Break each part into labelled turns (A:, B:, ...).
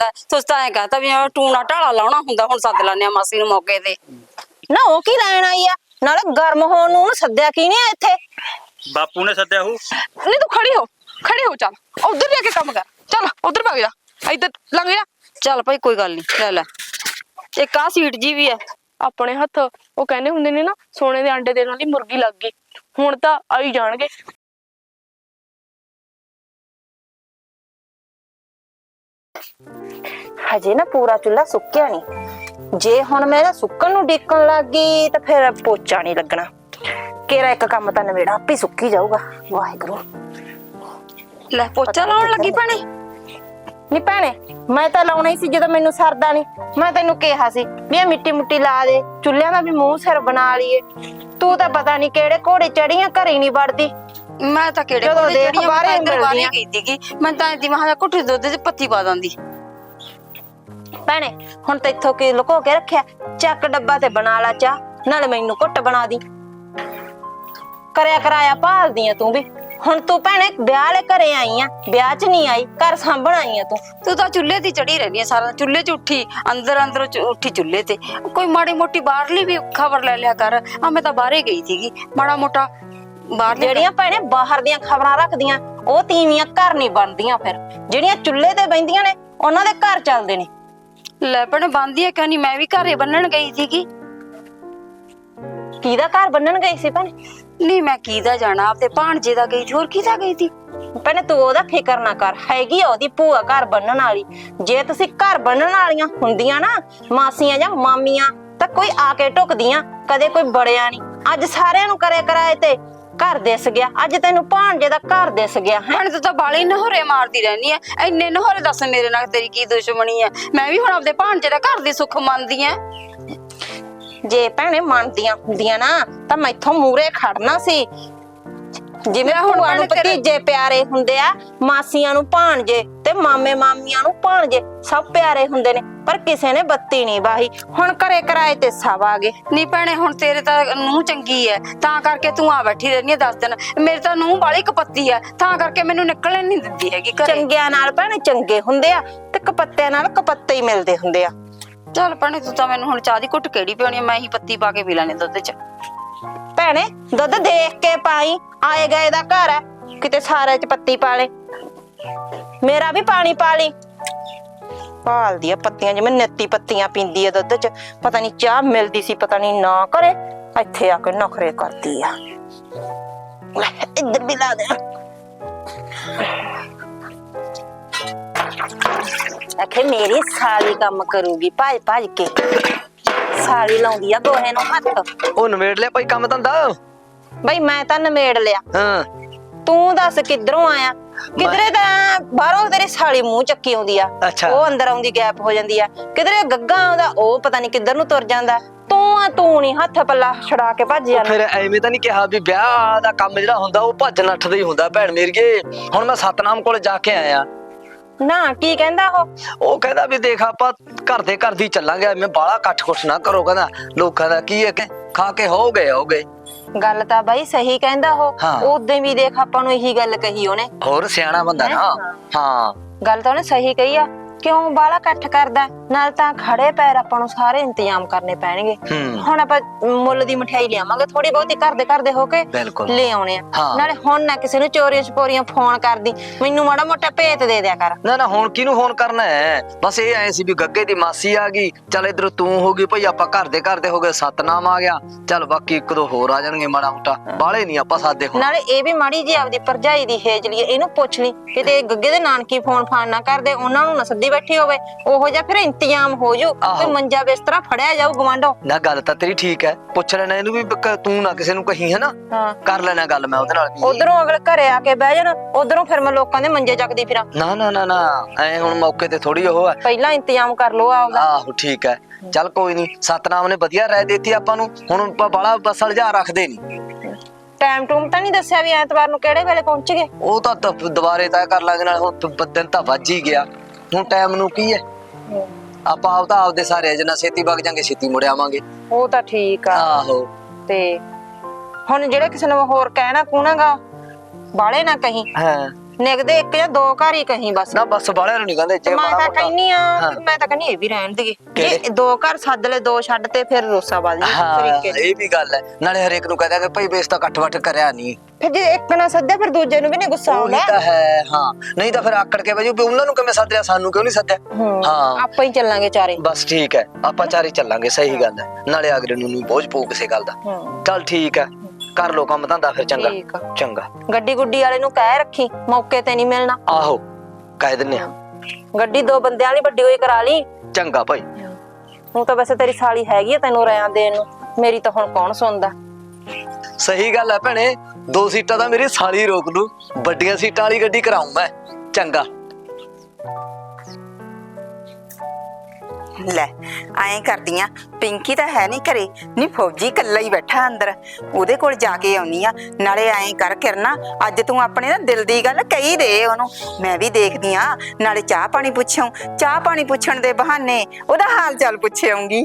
A: ਤੁਸੀਂ ਤਾਂ ਐ ਕਹਤਾ ਵੀ ਉਹ ਟੂਣਾ ਢਾਲਾ ਲਾਉਣਾ ਹੁੰਦਾ ਹੁਣ ਸੱਦ ਲੈਣੇ ਆ ਮਾਸੀ ਨੂੰ ਮੌਕੇ ਤੇ।
B: ਨਾ ਉਹ ਕੀ ਲੈਣ ਆਈ ਆ? ਨਾਲੇ ਗਰਮ ਹੋਣ ਨੂੰ ਉਹਨੂੰ ਸੱਦਿਆ ਕੀ ਨਹੀਂ ਇੱਥੇ?
C: ਬਾਪੂ ਨੇ ਸੱਦਿਆ ਹੂ
D: ਨਹੀਂ ਤੂੰ ਖੜੀ ਹੋ ਖੜੀ ਹੋ ਚੱਲ। ਉਧਰ ਜਾ ਕੇ ਕੰਮ ਕਰ। ਚੱਲ ਉਧਰ ਭੱਗ ਜਾ। ਇੱਧਰ ਲੰਘ ਜਾ।
A: ਚੱਲ ਭਾਈ ਕੋਈ ਗੱਲ ਨਹੀਂ। ਲੈ ਲੈ। ਇੱਕ ਆ ਸੀਟ ਜੀ ਵੀ ਐ
D: ਆਪਣੇ ਹੱਥ ਉਹ ਕਹਿੰਦੇ ਹੁੰਦੇ ਨੇ ਨਾ ਸੋਨੇ ਦੇ ਆਂਡੇ ਦੇਣ ਵਾਲੀ ਮੁਰਗੀ ਲੱਗ ਗਈ। ਹੁਣ ਤਾਂ ਆਈ ਜਾਣਗੇ।
B: ਹਜੇ ਨਾ ਪੂਰਾ ਚੁੱਲ੍ਹਾ ਸੁੱਕਿਆ ਨਹੀਂ ਜੇ ਹੁਣ ਮੈਂ ਇਹਦਾ ਸੁੱਕਣ ਨੂੰ ਡਿੱਕਣ ਲੱਗ ਗਈ ਤਾਂ ਫਿਰ ਪੋਚਾ ਨਹੀਂ ਲੱਗਣਾ। ਕਿਹੜਾ ਇੱਕ ਕੰਮ ਤਾਂ ਨਵੇੜਾ ਆਪੇ ਹੀ ਸੁੱਕੀ ਜਾਊਗਾ। ਵਾਹਿਗੁਰੂ।
A: ਲੈ ਪੋਚਾ ਲਾਉਣ ਲੱਗੀ ਭੈਣੇ?
B: ਨੀ ਭੈਣੇ ਮੈਂ ਤਾਂ ਲਾਉਣਾ ਹੀ ਸੀ ਜਦੋਂ ਮੈਨੂੰ ਸਰਦਾ ਨਹੀਂ ਮੈਂ ਤੈਨੂੰ ਕਿਹਾ ਸੀ ਵੀ ਇਹ ਮਿੱਟੀ ਮੁੱਟੀ ਲਾ ਦੇ ਚੁੱਲ੍ਹਿਆਂ ਦਾ ਵੀ ਮੂੰਹ ਸਿਰ ਬਣਾ ਲਈਏ। ਤੂੰ ਤਾਂ ਪਤਾ ਨਹੀਂ ਕਿਹੜੇ ਘੋੜੇ ਚੜੀਆਂ ਘਰੇ ਨਹੀਂ ਵੜਦੀ।
A: ਮੈਂ ਤਾਂ ਕਿਹੜੇ
B: ਜਦੋਂ ਦੇਖ ਬਾਹਰੇ ਮਿਲਦੀਆਂ।
A: ਸੀਗੀ ਮੈਂ ਤਾਂ ਇੰਦੀ ਮਹਾਂ ਘੁੱਟੇ ਦੁੱਧ 'ਚ ਪੱਤੀ ਪਾ ਦਿੰਦੀ।
B: ਭੈਣੇ ਹੁਣ ਤੇ ਇੱਥੋਂ ਕੀ ਲੁਕੋ ਕੇ ਰੱਖਿਆ? ਚੱਕ ਡੱਬਾ ਤੇ ਬਣਾ ਲਾ ਚਾਹ ਨਾਲੇ ਮੈਨੂੰ ਘੁੱਟ ਬਣਾ ਦੀ। ਕਰਿਆ ਕਰਾਇਆ ਭਾਲਦੀ ਆ ਤੂੰ ਵੀ। ਹੁਣ ਤੂੰ ਭੈਣੇ ਵਿਆਹ ਵਾਲੇ ਘਰੇ ਆਈ ਆ ਵਿਆਹ 'ਚ ਨਹੀਂ ਆਈ ਘਰ ਸਾਂਭਣ ਆਈ ਆ ਤੂੰ।
A: ਤੂੰ ਤਾਂ ਚੁੱਲ੍ਹੇ ਤੇ ਚੜੀ ਰਹਿੰਦੀ ਆ ਸਾਰਾ ਦਿਨ। ਚੁੱਲ੍ਹੇ 'ਚ ਉੱਠੀ ਅੰਦਰ ਅੰਦਰ ਚ- ਉੱਠੀ ਚੁੱਲ੍ਹੇ ਤੇ। ਕੋਈ ਮਾੜੀ ਮੋਟੀ ਬਾਹਰਲੀ ਵੀ ਖਬਰ ਲੈ ਲਿਆ ਕਰ। ਆ ਮੈਂ ਤਾਂ ਬਾਹਰੇ ਗਈ ਸੀਗੀ। ਮਾੜਾ ਮੋਟਾ ਬਾਹਰ
B: ਜਿਹੜੀਆਂ ਭੈਣੇ ਬਾਹਰ ਦੀਆਂ ਖਬਰਾਂ ਰੱਖਦੀਆਂ ਉਹ ਤੀਵੀਆਂ ਘਰ ਨਹੀਂ ਬਣਦੀਆਂ ਫਿਰ। ਜਿਹੜੀਆਂ ਚੁੱਲ੍ਹੇ ਤੇ ਬੈੰਦੀਆਂ ਨੇ ਉਹਨਾਂ ਦੇ ਘਰ ਚੱਲਦੇ ਨੇ।
A: ਲੈ ਭੈਣੇ ਬੰਦੀ ਹੈ ਕਿਉਂ ਨਹੀਂ ਮੈਂ ਵੀ ਘਰੇ ਬੰਨਣ ਗਈ ਸੀਗੀ।
B: ਕਿਹਦਾ ਘਰ ਬੰਨਣ ਗਈ ਸੀ ਭੈਣੇ?
A: ਨਹੀਂ ਮੈਂ ਕਿਹਦਾ ਜਾਣਾ ਆਪਦੇ ਭਾਣਜੇ ਦਾ ਗਈ ਸੀ ਹੋਰ ਕਿਹਦਾ ਗਈ ਸੀ?
B: ਭੈਣੇ ਤੂੰ ਉਹਦਾ ਫਿਕਰ ਨਾ ਕਰ ਹੈਗੀ ਆ ਉਹਦੀ ਭੂਆ ਘਰ ਬੰਨਣ ਵਾਲੀ। ਜੇ ਤੁਸੀਂ ਘਰ ਬੰਨਣ ਵਾਲੀਆਂ ਹੁੰਦੀਆਂ ਨਾ ਮਾਸੀਆਂ ਜਾਂ ਮਾਮੀਆਂ ਤਾਂ ਕੋਈ ਆ ਕੇ ਟੁਕਦੀਆਂ ਕਦੇ ਕੋਈ ਬੜਿਆ ਨਹੀਂ। ਅੱਜ ਸਾਰਿਆਂ ਨੂੰ ਕਰੇ ਕਰਾਏ ਤੇ ਘਰ ਦਿਸ ਗਿਆ। ਅੱਜ ਤੈਨੂੰ ਭਾਣਜੇ ਦਾ ਘਰ ਦਿਸ ਗਿਆ ਹੈ?
A: ਭੈਣੇ ਤੂੰ ਤਾਂ ਬਾਲੀ ਨਹੋਰੇ ਮਾਰਦੀ ਰਹਿੰਦੀ ਐ। ਐਨੇ ਨਹੋਰੇ ਦੱਸ ਮੇਰੇ ਨਾਲ ਤੇਰੀ ਕੀ ਦੁਸ਼ਮਣੀ ਐ। ਮੈਂ ਵੀ ਹੁਣ ਆਪਦੇ ਭਾਣਜੇ ਦਾ ਘਰ ਦੀ ਸੁੱਖ ਮੰਨਦੀ ਐ।
B: ਜੇ ਭੈਣੇ ਮੰਨਦੀਆਂ ਹੁੰਦੀਆਂ ਨਾ ਤਾਂ ਮੈਥੋਂ ਮੂਰੇ ਖੜਨਾ ਸੀ। ਜਿਵੇਂ
A: ਹੁਣ
B: ਭੂਆ ਨੂੰ
A: ਭੈਣੇ
B: ਭਤੀਜੇ ਪਿਆਰੇ ਹੁੰਦੇ ਆ ਮਾਸੀਆਂ ਨੂੰ ਭਾਣਜੇ ਤੇ ਮਾਮੇ ਮਾਮੀਆਂ ਨੂੰ ਭਾਣਜੇ ਸਭ ਪਿਆਰੇ ਹੁੰਦੇ ਨੇ ਪਰ ਕਿਸੇ ਨੇ ਬੱਤੀ ਨਹੀਂ ਬਾਹੀ ਹੁਣ ਘਰੇ ਕਿਰਾਏ ਤੇ ਸਭ ਆ ਗਏ।
A: ਨਹੀਂ ਭੈਣੇ ਹੁਣ ਤੇਰੇ ਤਾਂ ਨੂੰਹ ਚੰਗੀ ਐ ਤਾਂ ਕਰਕੇ ਤੂੰ ਆ ਬੈਠੀ ਰਹਿੰਦੀ ਐ ਦਸ ਦਿਨ। ਮੇਰੇ ਤਾਂ ਨੂੰਹ ਬਾਲੀ ਕਪੱਤੀ ਐ ਤਾਂ ਕਰਕੇ ਮੈਨੂੰ ਨਿਕਲਣ ਨਹੀਂ ਦਿੰਦੀ ਹੈਗੀ ਘਰੇ।
B: ਚੰਗਿਆਂ ਨਾਲ ਭੈਣੇ ਚੰਗੇ ਹੁੰਦੇ ਆ ਤੇ ਕਪੱਤਿਆਂ ਨਾਲ ਕਪੱਤੇ ਹੀ ਮਿਲਦੇ ਹੁੰਦੇ ਆ।
A: ਚੱਲ ਭੈਣੇ ਤੂੰ ਤਾਂ ਮੈਨੂੰ ਹੁਣ ਚਾਹ ਦੀ ਘੁੱਟ ਕਿਹੜੀ ਪਿਉਣੀ ਮੈਂ ਹੀ ਪੱਤੀ ਪਾ ਕੇ ਪੀ ਲੈਣੀ ਦੁੱਧ 'ਚ।
B: ਭੈਣੇ ਦੁੱਧ ਦੇਖ ਕੇ ਪਾਈ। ਆਏ ਗਏ ਦਾ ਘਰ ਹੈ ਕਿਤੇ ਸਾਰੇ ਚ ਪੱਤੀ ਪਾ ਲੈ। ਮੇਰਾ ਵੀ ਪਾਣੀ ਪਾ ਲਈ। ਭਾਲਦੀ ਆ ਪੱਤੀਆਂ ਜਿਵੇਂ ਨੱਤੀ ਪੱਤੀਆਂ ਪੀਂਦੀ ਆ ਦੁੱਧ ਚ। ਪਤਾ ਨਹੀਂ ਚਾਹ ਮਿਲਦੀ ਸੀ ਪਤਾ ਨਹੀਂ ਨਾ ਕਰੇ। ਇੱਥੇ ਆ ਕੇ ਨਖਰੇ ਕਰਦੀ ਆ। ਲੈ, ਇੱਧਰ ਵੀ ਲਾ ਦੇ। ਆਖੇ ਮੇਰੀ ਸਾਲੀ ਕੰਮ ਕਰੂਗੀ ਭੱਜ ਭੱਜ ਕੇ। ਸਾਲੀ ਲਾਉਂਦੀ ਆ ਗੋਹੇ ਨੂੰ ਹੱਥ।
E: ਉਹ ਨਵੇੜ ਲਿਆ ਭਾਈ ਕੰਮ ਧੰਦਾ?
B: ਬਈ ਮੈਂ ਤਾਂ ਨਮੇੜ ਲਿਆ।
E: ਹਾਂ।
B: ਤੂੰ ਦੱਸ ਕਿੱਧਰੋਂ ਆਇਆ? ਕਿਧਰੇ ਤਾਂ ਬਾਹਰੋਂ ਤੇਰੀ ਸਾਲੀ ਮੂੰਹ ਚੱਕੀ ਆਉਂਦੀ ਆ।
E: ਅੱਛਾ।
B: ਉਹ ਅੰਦਰ ਆਉਂਦੀ ਗੈਪ ਹੋ ਜਾਂਦੀ ਆ। ਕਿਧਰੇ ਗੱਗਾ ਆਉਂਦਾ ਉਹ ਪਤਾ ਨਹੀਂ ਕਿੱਧਰ ਨੂੰ ਤੁਰ ਜਾਂਦਾ। ਤੂੰ ਆ ਤੂੰ ਨਹੀਂ ਹੱਥ ਪੱਲਾ ਛੜਾ ਕੇ ਭੱਜ ਜਾਂਦਾ।
E: ਫਿਰ ਐਵੇਂ ਤਾਂ ਨਹੀਂ ਕਿਹਾ ਵੀ ਵਿਆਹ ਦਾ ਕੰਮ ਜਿਹੜਾ ਹੁੰਦਾ ਉਹ ਭੱਜ ਨੱਠ ਦਾ ਹੀ ਹੁੰਦਾ ਭੈਣ ਮੇਰੀਏ। ਹੁਣ ਮੈਂ ਸਤਨਾਮ ਕੋਲ ਜਾ ਕੇ ਆਇਆ।
B: ਨਾ ਕੀ ਕਹਿੰਦਾ ਉਹ?
E: ਉਹ ਕਹਿੰਦਾ ਵੀ ਦੇਖ ਆਪਾਂ ਘਰ ਦੇ ਘਰ ਦੀ ਚੱਲਾਂਗੇ ਮੈਂ ਬਾਲਾ ਕੱਠ ਕੁੱਠ ਨਾ ਕਰੋ। ਕਹਿੰਦਾ ਲੋਕਾਂ ਦਾ ਕੀ ਹੈ ਕਿ ਖਾ ਕੇ ਹੋ ਗਏ ਹੋ ਗਏ
B: ਗੱਲ ਤਾਂ ਬਾਈ ਸਹੀ ਕਹਿੰਦਾ ਉਹ।
E: ਹਾਂ।
B: ਉਦੋਂ ਵੀ ਦੇਖ ਆਪਾਂ ਨੂੰ ਇਹੀ ਗੱਲ ਕਹੀ ਉਹਨੇ।
E: ਹੋਰ ਸਿਆਣਾ ਬੰਦਾ ਨਾ। ਹਾਂ।
B: ਗੱਲ ਤਾਂ ਉਹਨੇ ਸਹੀ ਕਹੀ ਆ। ਕਿਉਂ ਬਾਲਾ ਇਕੱਠ ਕਰਦਾ? ਨਾਲ ਤਾਂ ਖੜੇ ਪੈਰ ਆਪਾਂ ਨੂੰ ਸਾਰੇ ਇੰਤਜ਼ਾਮ ਕਰਨੇ ਪੈਣਗੇ।
E: ਹੂੰ।
B: ਹੁਣ ਆਪਾਂ ਮੁੱਲ ਦੀ ਮਠਿਆਈ ਲਿਆਵਾਂਗੇ ਥੋੜੀ ਬਹੁਤੀ ਘਰ ਦੇ ਘਰ ਦੇ ਹੋ ਕੇ
E: ਬਿਲਕੁਲ।
B: ਲੈ ਆਉਣੇ ਆ।
E: ਹਾਂ।
B: ਨਾਲੇ ਹੁਣ ਨਾ ਕਿਸੇ ਨੂੰ ਚੋਰੀਆਂ ਛਪੋਰੀਆਂ ਫੋਨ ਕਰਦੀ ਮੈਨੂੰ ਮਾੜਾ ਮੋਟਾ ਭੇਤ ਦੇ ਦਿਆ ਕਰ।
E: ਨਾ ਨਾ ਹੁਣ ਕਿਹਨੂੰ ਫੋਨ ਕਰਨਾ ਹੈ? ਬਸ ਇਹ ਐ ਸੀ ਵੀ ਗੱਗੇ ਦੀ ਮਾਸੀ ਆ ਗਈ। ਚੱਲ ਇਧਰ ਤੂੰ ਹੋ ਗਈ ਭਈ ਆਪਾਂ ਘਰ ਦੇ ਘਰ ਦੇ ਹੋ ਗਏ ਸਤਨਾਮ ਆ ਗਿਆ। ਚੱਲ ਬਾਕੀ ਇੱਕ ਦੋ ਹੋਰ ਆ ਜਾਣਗੇ ਮਾੜਾ ਮੋਟਾ। ਬਾਲੇ ਨਹੀਂ ਆਪਾਂ ਸਾਦੇ ਹੁਣ।
B: ਨਾਲੇ ਇਹ ਵੀ ਮਾੜੀ ਜੀ ਆਪਦੀ ਭਰਜਾਈ ਦੀ ਹੇਜ ਲਈ ਇਹਨੂੰ ਪੁੱਛ ਲਈ। ਕਿਤੇ ਗੱਗੇ ਦੇ ਨਾਨਕੀ ਫੋਨ ਫਾਨ ਨਾ ਕਰਦੇ ਉਹਨਾਂ ਨੂੰ ਨਾ ਸੱਦੀ। ਬੈਠੀ ਹੋਵੇ ਉਹੋ ਜਿਹਾ ਫਿਰ ਇੰਤਜ਼ਾਮ ਹੋ ਜੂ
E: ਆਹੋ।
B: ਕੋਈ ਮੰਜਾ ਬਿਸਤਰਾ ਫੜਿਆ ਜਾਊ ਗਵਾਂਢੋ
E: ਨਾ ਗੱਲ ਤਾਂ ਤੇਰੀ ਠੀਕ ਹੈ ਪੁੱਛ ਲੈਣਾ ਇਹਨੂੰ ਵੀ ਕ- ਤੂੰ ਨਾ ਕਿਸੇ ਨੂੰ ਕਹੀ ਹੈ ਨਾ
B: ਹਾਂ।
E: ਕਰ ਲੈਣਾ ਗੱਲ ਮੈਂ ਉਹਦੇ ਨਾਲ ਵੀ।
B: ਉਧਰੋਂ ਅਗਲੇ ਘਰੇ ਆ ਕੇ ਬਹਿ ਜਾਣ ਉਧਰੋਂ ਫਿਰ ਮੈਂ ਲੋਕਾਂ ਦੇ ਮੰਜੇ ਚੱਕਦੀ ਫਿਰਾਂ।
E: ਨਾ ਨਾ ਨਾ ਨਾ ਐ ਹੁਣ ਮੌਕੇ ਤੇ ਥੋੜੀ ਉਹ ਹੈ
B: ਪਹਿਲਾਂ ਇੰਤਜ਼ਾਮ ਕਰ ਲੋ ਆਪਦਾ।
E: ਆਹੋ ਠੀਕ ਹੈ ਚੱਲ ਕੋਈ ਨਹੀਂ ਸਤਨਾਮ ਨੇ ਵਧੀਆ ਰਹਿ ਦਿੱਤੀ ਆਪਾਂ ਨੂੰ ਹੁਣ ਆਪਾਂ ਬਾਲਾ ਬਸਲ ਜਾ ਰੱਖਦੇ ਨਹੀਂ
B: ਟਾਈਮ ਟੂਮ ਤਾਂ ਨਹੀਂ ਦੱਸਿਆ ਵੀ ਐਤਵਾਰ ਨੂੰ ਕਿਹੜੇ ਵੇਲੇ ਪਹੁੰਚ ਗਏ।
E: ਉਹ ਤਾਂ ਤ- ਦੁਬਾਰੇ ਤੈਅ ਕਰ ਲਾਂਗੇ ਨਾਲ ਹੁਣ ਤ- ਦਿਨ ਤਾਂ ਵੱਜ ਹੀ ਗਿਆ। ਹੁਣ ਟਾਈਮ ਨੂੰ ਕੀ ਹੈ? ਆਪਾਂ ਆਪ ਤਾਂ ਆਪਦੇ ਸਾਰੇ ਜਨਾ ਛੇਤੀ ਵਗ ਜਾਾਂਗੇ ਛੇਤੀ ਮੁੜ ਆਵਾਂਗੇ।
B: ਉਹ ਤਾਂ ਠੀਕ ਆ।
E: ਆਹੋ।
B: ਤੇ ਹੁਣ ਜਿਹੜੇ ਕਿਸੇ ਨੂੰ ਹੋਰ ਕਹਿਣਾ ਕੂਣਾਗਾ ਬਾਲੇ ਨਾ ਕਹੀਂ।
E: ਹਾਂ।
B: ਨਿਕਦੇ ਇੱਕ ਜਾਂ ਦੋ ਘਰ ਹੀ ਕਹੀਂ ਬਸ।
E: ਨਾ ਬਸ ਬਾਲਿਆਂ ਨੂੰ ਨਹੀਂ ਕਹਿੰਦੇ ਜੇ
B: ਮੈਂ ਤਾਂ ਕਹਿੰਨੀ ਆ। ਮੈਂ ਤਾਂ ਕਹਿੰਨੀ ਇਹ ਵੀ ਰਹਿਣ ਦੇਗੇ ਜੇ? ਦੋ ਘਰ ਸੱਦ ਲੈ ਦੋ ਛੱਡ ਤੇ ਫਿਰ ਰੋਸਾ ਬਾਜੀ
E: ਹਾਂ
B: ਤਰੀਕੇ।
E: ਇਹ ਵੀ ਗੱਲ ਹੈ। ਨਾਲੇ ਹਰੇਕ ਨੂੰ ਕਹਦਾਂਗੇ ਭਾਈ ਬੇਸ ਤਾਂ ਇਕੱਠ ਵੱਠ ਕਰਿਆ ਨਹੀਂ
B: ਫਿਰ ਜੇ ਇੱਕ ਨਾ ਸੱਦਿਆ ਫਿਰ ਦੂਜੇ ਨੂੰ ਵੀ ਨਹੀਂ ਗੁੱਸਾ
E: ਉਹੀ
B: ਆਉਂਦਾ
E: ਤਾਂ ਹੈ ਹਾਂ। ਨਹੀਂ ਤਾਂ ਫਿਰ ਆਕੜ ਕੇ ਵੀ ਉਹਨਾਂ ਨੂੰ ਕਿਵੇਂ ਸੱਦਿਆ ਸਾਨੂੰ ਕਿਉਂ ਨਹੀਂ ਸੱਦਿਆ?
B: ਹੂੰ, ਆਪਾਂ ਹੀ ਚੱਲਾਂਗੇ ਚਾਰੇ।
E: ਬਸ ਠੀਕ ਹੈ ਆਪਾਂ ਚਾਰੇ ਚੱਲਾਂਗੇ ਸਹੀ ਗੱਲ ਹੈ। ਨਾਲੇ ਅਗਲੇ ਨੂੰ ਨਹੀਂ ਬੋਝ ਪਊ ਕਿਸੇ ਗੱਲ ਦਾ। ਚੱਲ ਠੀਕ ਹੈ। ਕਰ ਲੋ ਕੰਮ ਧੰਦਾ ਫਿਰ ਚੰਗਾ।
B: ਠੀਕ ਆ।
E: ਚੰਗਾ।
B: ਗੱਡੀ ਗੁੱਡੀ ਵਾਲੇ ਨੂੰ ਕਹਿ ਰੱਖੀ ਮੌਕੇ ਤੇ ਨਹੀਂ ਮਿਲਣਾ।
E: ਆਹੋ ਕਹਿ ਦਿੰਨੇ ਆ।
B: ਗੱਡੀ ਦੋ ਬੰਦਿਆਂ ਵਾਲੀ ਵੱਡੀ ਹੋਈ ਕਰਾ ਲਈ।
E: ਚੰਗਾ ਭਾਈ।
B: ਹੁਣ ਤਾਂ ਵੈਸੇ ਤੇਰੀ ਸਾਲੀ ਹੈਗੀ ਆ ਤੈਨੂੰ ਰਿਆਂ ਦੇਣ ਨੂੰ। ਮੇਰੀ ਤਾਂ ਹੁਣ ਕੌਣ ਸੁਣਦਾ?
E: ਸਹੀ ਗੱਲ ਹੈ ਭੈਣੇ ਦੋ ਸੀਟਾਂ ਤਾਂ ਮੇਰੀ ਸਾਲੀ ਰੋਕ ਲੂ ਵੱਡੀਆਂ ਸੀਟਾਂ ਵਾਲੀ ਗੱਡੀ ਕਰਾਉਂ ਮੈਂ। ਚੰਗਾ।
F: ਲੈ ਐਂ ਕਰਦੀਆਂ ਪਿੰਕੀ ਤਾਂ ਹੈ ਨਹੀਂ ਘਰੇ। ਨਹੀਂ ਫੌਜੀ ਇਕੱਲਾ ਹੀ ਬੈਠਾ ਅੰਦਰ। ਉਹਦੇ ਕੋਲ ਜਾ ਕੇ ਆਉਣੀ ਆ। ਨਾਲੇ ਐਂ ਕਰ ਕਿਰਨਾ ਅੱਜ ਤੂੰ ਆਪਣੇ ਨਾ ਦਿਲ ਦੀ ਗੱਲ ਕਹੀ ਦੇ ਉਹਨੂੰ। ਮੈਂ ਵੀ ਦੇਖਦੀ ਆ ਨਾਲੇ ਚਾਹ ਪਾਣੀ ਪੁੱਛਾਂ। ਚਾਹ ਪਾਣੀ ਪੁੱਛਣ ਦੇ ਬਹਾਨੇ ਉਹਦਾ ਹਾਲ ਚਾਲ ਪੁੱਛਾਂਗੀ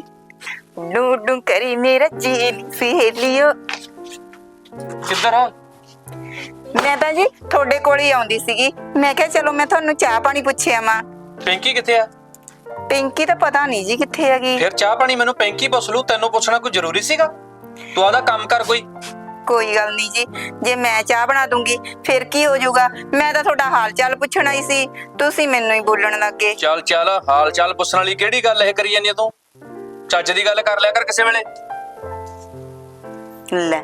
F: ਡੂ ਡੂ ਕਰੀ ਮੇਰਾ ਜੀ ਸਹੇਲੀਓ
C: ਕਿੱਧਰ ਆ?
F: ਮੈਂ ਤਾਂ ਜੀ ਤੁਹਾਡੇ ਕੋਲ ਹੀ ਆਉਂਦੀ ਸੀਗੀ। ਮੈਂ ਕਿਹਾ ਚਲੋ ਮੈਂ ਤੁਹਾਨੂੰ ਚਾਹ ਪਾਣੀ ਪੁੱਛਿਆ ਮਾਂ
C: ਪਿੰਕੀ ਕਿੱਥੇ ਆ?
F: ਪਿੰਕੀ ਤਾਂ ਪਤਾ ਨਹੀਂ ਜੀ ਕਿੱਥੇ ਹੈਗੀ।
C: ਫਿਰ ਚਾਹ ਪਾਣੀ ਮੈਨੂੰ ਪਿੰਕੀ ਪੁੱਛ ਲੂ ਤੈਨੂੰ ਪੁੱਛਣਾ ਕੋਈ ਜ਼ਰੂਰੀ ਸੀਗਾ? ਤੂੰ ਆਦਾ ਕੰਮ ਕਰ ਕੋਈ।
F: ਕੋਈ ਗੱਲ ਨਹੀਂ ਜੀ ਜੇ ਮੈਂ ਚਾਹ ਬਣਾ ਦੂੰਗੀ ਫਿਰ ਕੀ ਹੋ ਜਾਊਗਾ? ਮੈਂ ਤਾਂ ਤੁਹਾਡਾ ਹਾਲ ਚਾਲ ਪੁੱਛਣ ਆਈ ਸੀ ਤੁਸੀਂ ਮੈਨੂੰ ਹੀ ਬੋਲਣ ਲੱਗੇ।
C: ਚੱਲ ਚੱਲ ਹਾਲ ਚਾਲ ਪੁੱਛਣ ਵਾਲੀ ਕਿਹੜੀ ਗੱਲ ਇਹ ਕਰੀ ਜਾਂਦੀ ਆ ਤੂੰ? ਚੱਜ ਦੀ ਗੱਲ ਕਰ ਲਿਆ ਕਰ ਕਿਸੇ ਵੇਲੇ।
F: ਲੈ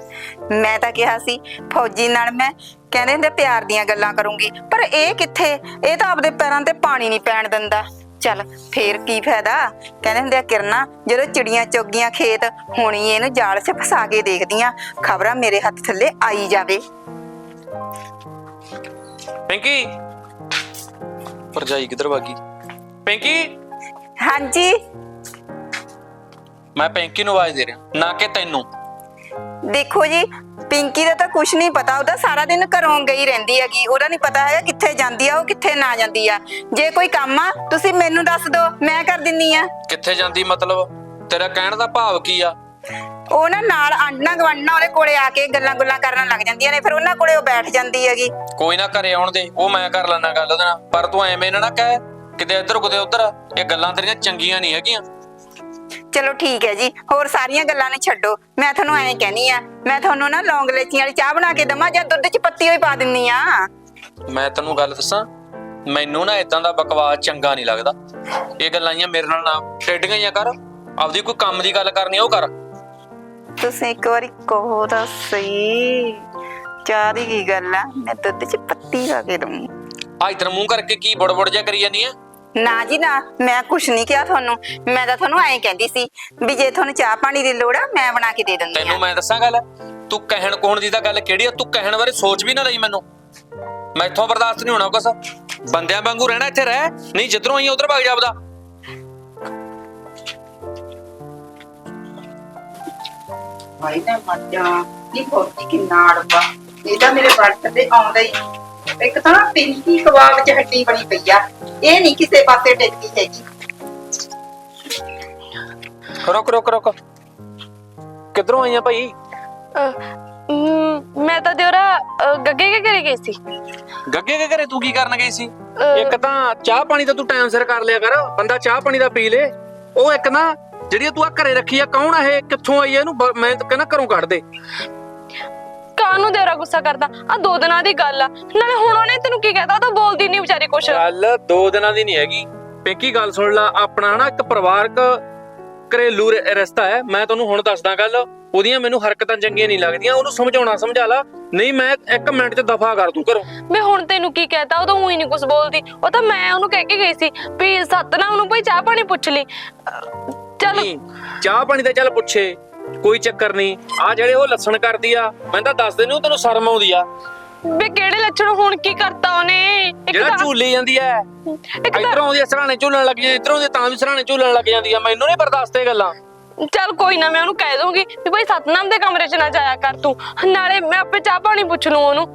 F: ਮੈਂ ਤਾਂ ਕਿਹਾ ਸੀ ਫੌਜੀ ਨਾਲ ਮੈਂ ਕਹਿੰਦੇ ਹੁੰਦੇ ਪਿਆਰ ਦੀਆਂ ਗੱਲਾਂ ਕਰੂੰਗੀ ਪਰ ਇਹ ਕਿੱਥੇ? ਇਹ ਤਾਂ ਆਪਦੇ ਪੈਰਾਂ ਤੇ ਪਾਣੀ ਨਹੀਂ ਪੈਣ ਦਿੰਦਾ। ਚੱਲ ਫੇਰ ਕੀ ਫਾਇਦਾ? ਕਹਿੰਦੇ ਹੁੰਦੇ ਆ ਕਿਰਨਾ ਜਦੋਂ ਚਿੜੀਆਂ ਚੋਗੀਆਂ ਖੇਤ ਹੋਣੀ ਇਹਨੂੰ ਜਾਲ 'ਚ ਫਸਾ ਕੇ ਦੇਖਦੀਆਂ ਖਬਰਾਂ ਮੇਰੇ ਹੱਥ ਥੱਲੇ ਆਈ ਜਾਵੇ।
C: ਪਿੰਕੀ? ਪਰਜਾਈ ਕਿੱਧਰ ਭਾਗੀ ਪਿੰਕੀ?
F: ਹਾਂਜੀ।
C: ਮੈਂ ਪਿੰਕੀ ਨੂੰ ਆਵਾਜ਼ ਦੇ ਰਿਹਾ ਨਾ ਕਿ ਤੈਨੂੰ।
F: ਦੇਖੋ ਜੀ ਪਿੰਕੀ ਦਾ ਤਾਂ ਕੁਝ ਨਹੀਂ ਪਤਾ ਉਹਦਾ ਸਾਰਾ ਦਿਨ ਘਰੋਂ ਗਈ ਰਹਿੰਦੀ ਹੈਗੀ। ਉਹਦਾ ਨਹੀਂ ਪਤਾ ਹੈਗਾ ਕਿੱਥੇ ਜਾਂਦੀ ਆ ਉਹ ਕਿੱਥੇ ਨਾ ਜਾਂਦੀ ਆ। ਜੇ ਕੋਈ ਕੰਮ ਆ ਤੁਸੀਂ ਮੈਨੂੰ ਦੱਸ ਦਿਓ ਮੈਂ ਕਰ ਦਿੰਨੀ ਆ।
C: ਕਿੱਥੇ ਜਾਂਦੀ ਮਤਲਬ? ਤੇਰਾ ਕਹਿਣ ਦਾ ਭਾਵ ਕੀ ਆ?
F: ਉਹ ਨਾ ਨਾਲ ਆਂਡਣਾ ਗਵੰਡਣਾ ਉਹਦੇ ਕੋਲੇ ਆ ਕੇ ਗੱਲਾਂ ਗੁੱਲਾਂ ਕਰਨ ਲੱਗ ਜਾਂਦੀਆਂ ਨੇ ਫਿਰ ਉਹਨਾਂ ਕੋਲੇ ਉਹ ਬੈਠ ਜਾਂਦੀ ਹੈਗੀ।
C: ਕੋਈ ਨਾ ਘਰੇ ਆਉਣ ਦੇ ਉਹ ਮੈਂ ਕਰ ਲੈਣਾ ਗੱਲ ਉਹਦੇ ਨਾਲ। ਪਰ ਤੂੰ ਐਵੇਂ ਨਾ ਨਾ ਕਹਿ ਕਿਤੇ ਇੱਧਰ ਕਿਤੇ ਉੱਧਰ ਇਹ ਗੱਲਾਂ ਤੇਰੀਆਂ ਚੰਗੀਆਂ ਨਹੀਂ ਹੈਗੀਆਂ।
F: ਚਲੋ ਠੀਕ ਹੈ ਜੀ ਹੋਰ ਸਾਰੀਆਂ ਗੱਲਾਂ ਨੂੰ ਛੱਡੋ। ਮੈਂ ਤੁਹਾਨੂੰ ਐਂ ਕਹਿਨੀ ਆ ਮੈਂ ਤੁਹਾਨੂੰ ਨਾ ਲੌਂਗ ਲੈਚੀਆਂ ਵਾਲੀ ਚਾਹ ਬਣਾ ਕੇ ਦਵਾਂ ਜਾਂ ਦੁੱਧ 'ਚ ਪੱਤੀ ਹੋਈ ਪਾ ਦਿੰਨੀ ਆ।
C: ਮੈਂ ਤੈਨੂੰ ਗੱਲ ਦੱਸਾਂ ਮੈਨੂੰ ਨਾ ਇਦਾਂ ਦਾ ਬਕਵਾਸ ਚੰਗਾ ਨਹੀਂ ਲੱਗਦਾ। ਇਹ ਗੱਲਾਂ ਆਈਆਂ ਮੇਰੇ ਨਾਲ ਨਾ ਟੇਡੀਆਂ ਜਾਂ ਕਰ ਆਪਦੀ ਕੋਈ ਕੰਮ ਦੀ ਗੱਲ ਕਰਨੀ ਉਹ ਕਰ।
F: ਤੁਸੀਂ ਇੱਕ ਵਾਰੀ ਕਹੋ ਤਾਂ ਸਹੀ ਚਾਹ ਦੀ ਕੀ ਗੱਲ ਆ? ਮੈਂ ਦੁੱਧ 'ਚ ਪੱਤੀ ਪਾ ਕੇ ਦਊਂ।
C: ਆ ਇਧਰ ਮੂੰਹ ਕਰਕੇ ਕੀ ਬੜਬੜ ਜਿਹਾ ਕਰੀ ਜਾਂਦੀ ਆ?
F: ਨਾ ਜੀ ਨਾ। ਮੈਂ ਕੁਛ ਨਹੀਂ ਕਿਹਾ ਤੁਹਾਨੂੰ। ਮੈਂ ਤਾਂ ਤੁਹਾਨੂੰ ਐਂ ਕਹਿੰਦੀ ਸੀ ਵੀ ਜੇ ਤੁਹਾਨੂੰ ਚਾਹ ਪਾਣੀ ਦੀ ਲੋੜ ਆ ਮੈਂ ਬਣਾ ਕੇ ਦੇ ਦਿੰਦੀ
C: ਤੈਨੂੰ
F: ਆ
C: ਮੈਂ ਦੱਸਾਂ ਗੱਲ? ਤੂੰ ਕਹਿਣ ਕੋਣ ਦੀ ਤਾਂ ਗੱਲ ਕਿਹੜੀ ਆ? ਤੂੰ ਕਹਿਣ ਬਾਰੇ ਸੋਚ ਵੀ ਨਾ ਲਈ ਮੈਨੂੰ। ਮੈਥੋਂ ਬਰਦਾਸ਼ਤ ਨਹੀਂ ਹੋਣਾ ਕੁਛ। ਬੰਦਿਆਂ ਵਾਂਗੂ ਰਹਿਣਾ ਇੱਥੇ ਰਹਿ। ਨਹੀਂ ਜਿੱਧਰੋਂ ਆਈ ਉਧਰ ਭੱਜ ਜਾਪਦਾ
F: ਭਾਈ ਨਾ ਮੱਜਾ ਨਹੀਂ ਫੌਜੀ ਕਿੰਨਾ ਅੜਬਾ। ਇਹ ਤਾਂ ਮੇਰੇ ਵੱਟ ਤੇ ਆਉਂਦਾ ਹੀ। ਇੱਕ ਤਾਂ ਨਾ ਪਿੰਕੀ ਕਬਾਬ ਚ ਹੱਡੀ ਬਣੀ ਪਈ ਆ। ਇਹ ਨਹੀਂ ਕਿਸੇ ਪਾਸੇ ਟਿਕਦੀ ਹੈਗੀ।
C: ਰੁਕ ਰੁਕ ਰੁਕ। ਕਿੱਧਰੋਂ ਆਈਆਂ ਭਾਈ?
D: ਅਹ, ਮ, ਮੈਂ ਤਾਂ ਦਿਉਰਾ ਅਹ, ਗੱਗੇ ਕੇ ਘਰੇ ਗਈ ਸੀ।
C: ਗੱਗੇ ਦੇ ਘਰੇ ਤੂੰ ਕੀ ਕਰਨ ਗਈ ਸੀ?
D: ਅਹ,
C: ਇੱਕ ਤਾਂ ਚਾਹ ਪਾਣੀ ਤਾਂ ਤੂੰ ਟਾਈਮ ਸਿਰ ਕਰ ਲਿਆ ਕਰ। ਬੰਦਾ ਚਾਹ ਪਾਣੀ ਦਾ ਪੀ ਲੇ। ਉਹ ਇੱਕ ਨਾ ਜਿਹੜੀ ਤੂੰ ਆ ਘਰੇ ਰੱਖੀ ਆ ਕੌਣ ਆ ਇਹ? ਕਿੱਥੋਂ ਆਈ ਆ ਇਹਨੂੰ? ਬ- ਮੈਂ ਤਾਂ ਕਹਿੰਦਾ ਘਰੋਂ ਕੱਢ ਦੇ।
D: ਕਾਹਨੂੰ ਦਿਉਰਾ ਗੁੱਸਾ ਕਰਦਾ। ਆ ਦੋ ਦਿਨਾਂ ਦੀ ਗੱਲ ਆ। ਨਾਲੇ ਹੁਣ ਉਹਨੇ ਤੈਨੂੰ ਕੀ ਕਹਿਤਾ? ਤਾਂ ਬੋਲਦੀ ਨਹੀਂ ਵਿਚਾਰੀ ਕੁਛ।
C: ਗੱਲ ਦੋ ਦਿਨਾਂ ਦੀ ਨਹੀਂ ਹੈਗੀ। ਪਿੰਕੀ ਗੱਲ ਸੁਣ ਲੈ ਆਪਣਾ ਨਾ ਇੱਕ ਪਰਿਵਾਰਕ ਘਰੇਲੂ ਰਿਸ਼ਤਾ ਹੈ। ਮੈਂ ਤੁਹਾਨੂੰ ਹੁਣ ਦੱਸਦਾ ਗੱਲ। ਉਹਦੀਆਂ ਮੈਨੂੰ ਹਰਕਤਾਂ ਚੰਗੀਆਂ ਨਹੀਂ ਲੱਗਦੀਆਂ। ਉਹਨੂੰ ਸਮਝਾਉਣਾ ਸਮਝਾ ਲਾ। ਨਹੀਂ ਮੈਂ ਇੱਕ ਮਿੰਟ 'ਚ ਦਫਾ ਕਰ ਦੂੰ ਘਰੋਂ।
D: ਮੈਂ ਹੁਣ ਤੈਨੂੰ ਕੀ ਕਹਿਤਾ? ਉਹ ਤਾਂ ਉਹੀ ਨਹੀਂ ਕੁਝ ਬੋਲਦੀ। ਉਹ ਤਾਂ ਮੈਂ ਉਹਨੂੰ ਕਹਿ ਕੇ ਗਈ ਸੀ ਵੀ ਸਤਨਾਮ ਨੂੰ ਭਾਈ ਚਾਹ ਪਾਣੀ ਪੁੱਛ ਲਈ। ਚੱਲ।
C: ਚਾਹ ਪਾਣੀ ਦਾ ਚੱਲ ਪੁੱਛੇ। ਕੋਈ ਚੱਕਰ ਨਹੀਂ। ਆ ਜਿਹੜੇ ਉਹ ਲੱਸਣ ਕਰਦੀ ਆ ਮੈਂ ਤਾਂ ਦੱਸ ਦੇਣੀ ਉਹ ਤੈਨੂੰ ਸ਼ਰਮ ਆਉਂਦੀ ਆ।
D: ਵੀ ਕਿਹੜੇ ਲੱਛਣ ਹੁਣ ਕੀ ਕਰਤਾ ਉਹਨੇ?
C: ਜਿਹੜਾ ਝੂਲੀ ਜਾਂਦੀ ਐ। ਇਧਰੋਂ ਦੀ ਸਰਾਣੇ ਝੂਲਣ ਲੱਗ ਜਾਂਦੀ ਇਧਰੋਂ ਦੀ ਤਾਂ ਵੀ ਸਰਾਣੇ ਝੂਲਣ ਲੱਗ ਜਾਂਦੀ ਆ ਮੈਨੂੰ ਨਹੀਂ ਬਰਦਾਸ਼ਤ ਇਹ ਗੱਲਾਂ।
D: ਚੱਲ ਕੋਈ ਨਾ ਮੈਂ ਉਹਨੂੰ ਕਹਿ ਦੂੰਗੀ ਵੀ ਭਾਈ ਸਤਨਾਮ ਦੇ ਕਮਰੇ 'ਚ ਨਾ ਜਾਇਆ ਕਰ ਤੂੰ। ਨਾਲੇ ਮੈਂ ਆਪੇ ਚਾਹ ਪਾਣੀ ਪੁੱਛ ਲੂੰ ਉਹਨੂੰ।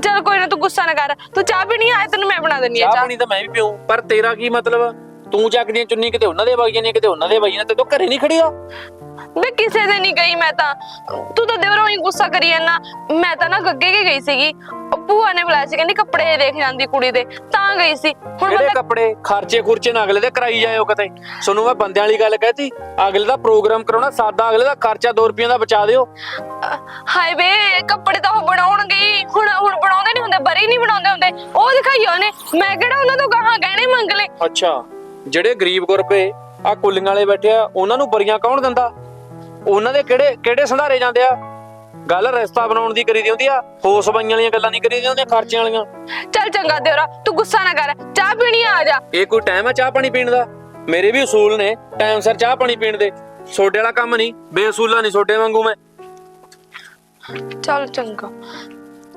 D: ਚੱਲ ਕੋਈ ਨਾ ਤੂੰ ਗੁੱਸਾ ਨਾ ਕਰ। ਤੂੰ ਚਾਹ ਪੀਣੀ ਆਏ ਤੈਨੂੰ ਮੈਂ ਬਣਾ ਦਿੰਨੀ ਆ
C: ਚਾਹ
D: ਚਾਹ।
C: ਪਾਣੀ ਤਾਂ ਮੈਂ ਵੀ ਪੀਉ ਪਰ ਤੇਰਾ ਕੀ ਮਤਲਬ? ਤੂੰ ਚੱਕਦੀਆਂ ਚੁੰਨੀ ਕਿਤੇ ਉਹਨਾਂ ਦੇ ਵਗ ਜਾਂਦੀ ਕਿਤੇ ਉਹਨਾਂ ਦੇ ਵਗ ਜਾਂਦੀ ਤੇ ਤੂੰ ਘਰੇ ਨਹੀਂ ਖੜੀ ਆ
D: ਵੇ ਕਿਸੇ ਦੇ ਨਹੀਂ ਗਈ ਮੈਂ ਤਾਂ। ਤੂੰ ਤਾਂ ਦੇਵਰੋਂ ਹੀ ਗੁੱਸਾ ਕਰੀ ਜਾਂਦਾ। ਮੈਂ ਤਾਂ ਨਾ ਗੱਗੇ ਕੇ ਗਈ ਸੀਗੀ। ਉਹ ਭੂਆ ਨੇ ਬੁਲਾਇਆ ਸੀ ਕਹਿੰਦੀ ਕੱਪੜੇ ਦੇਖ ਜਾਂਦੀ ਕੁੜੀ ਦੇ। ਤਾਂ ਗਈ ਸੀ। ਹੁਣ
C: ਕਿਹੜੇ
D: ਬੰਦਾ
C: ਕੱਪੜੇ? ਖਰਚੇ ਖੁਰਚੇ ਨਾ ਅਗਲੇ ਦੇ ਕਰਾਈ ਜਾਇਓ ਕਿਤੇ। ਸੋਨੂੰ ਮੈਂ ਬੰਦਿਆਂ ਵਾਲੀ ਗੱਲ ਕਹਿਤੀ। ਅਗਲੇ ਦਾ ਪ੍ਰੋਗਰਾਮ ਕਰਾਉਣਾ ਸਾਦਾ ਅਗਲੇ ਦਾ ਖਰਚਾ 2 ਰੁਪਈਆ ਦਾ ਬਚਾ ਦਿਓ।
D: ਹਾਏ ਵੇ ਕੱਪੜੇ ਤਾਂ ਉਹ ਬਣਾਉਣਗੇ ਹੀ। ਹੁਣ ਹੁਣ ਬਣਾਉਂਦੇ ਨਹੀਂ ਹੁੰਦੇ ਬਰੀ ਨਹੀਂ ਬਣਾਉਂਦੇ ਹੁੰਦੇ। ਉਹ ਦਿਖਾਈ ਉਹਨੇ। ਮੈਂ ਕਿਹੜਾ ਉਹਨਾਂ ਤੋਂ ਗਾਹਾਂ ਗਹਿਣੇ ਮੰਗ ਲਏ?
C: ਅੱਛਾ। ਜਿਹੜੇ ਗਰੀਬ ਗੁਰਬੇ ਆ ਕੁੱਲੀਆਂ ਵਾਲੇ ਬੈਠੇ ਆ ਉਹਨਾਂ ਨੂੰ ਬਰੀਆਂ ਕੌਣ ਦਿੰਦਾ? ਉਹਨਾਂ ਦੇ ਕਿਹੜੇ ਕਿਹੜੇ ਸੰਧਾਰੇ ਜਾਂਦੇ ਆ? ਗੱਲ ਰਸਤਾ ਬਣਾਉਣ ਦੀ ਕਰੀ ਦੀ ਹੁੰਦੀ ਆ ਹੋਸ ਬਾਈਆਂ ਵਾਲੀਆਂ ਗੱਲਾਂ ਨਹੀਂ ਕਰੀ ਦੀਆਂ ਹੁੰਦੀਆਂ ਖਰਚਿਆਂ ਵਾਲੀਆਂ।
D: ਚੱਲ ਚੰਗਾ ਦੇਵਰਾ ਤੂੰ ਗੁੱਸਾ ਨਾ ਕਰ ਚਾਹ ਪੀਣੀ ਆ, ਜਾ।
C: ਇਹ ਕੋਈ ਟਾਈਮ ਆ ਚਾਹ ਪਾਣੀ ਪੀਣ ਦਾ? ਮੇਰੇ ਵੀ ਅਸੂਲ ਨੇ ਟਾਈਮ ਸਿਰ ਚਾਹ ਪਾਣੀ ਪੀਣ ਦੇ। ਸੋਡੇ ਵਾਲਾ ਕੰਮ ਨਹੀਂ ਬੇਅਸੂਲਾ ਨਹੀਂ ਸੋਡੇ ਵਾਂਗੂ ਮੈਂ।
D: ਚੱਲ ਚੰਗਾ।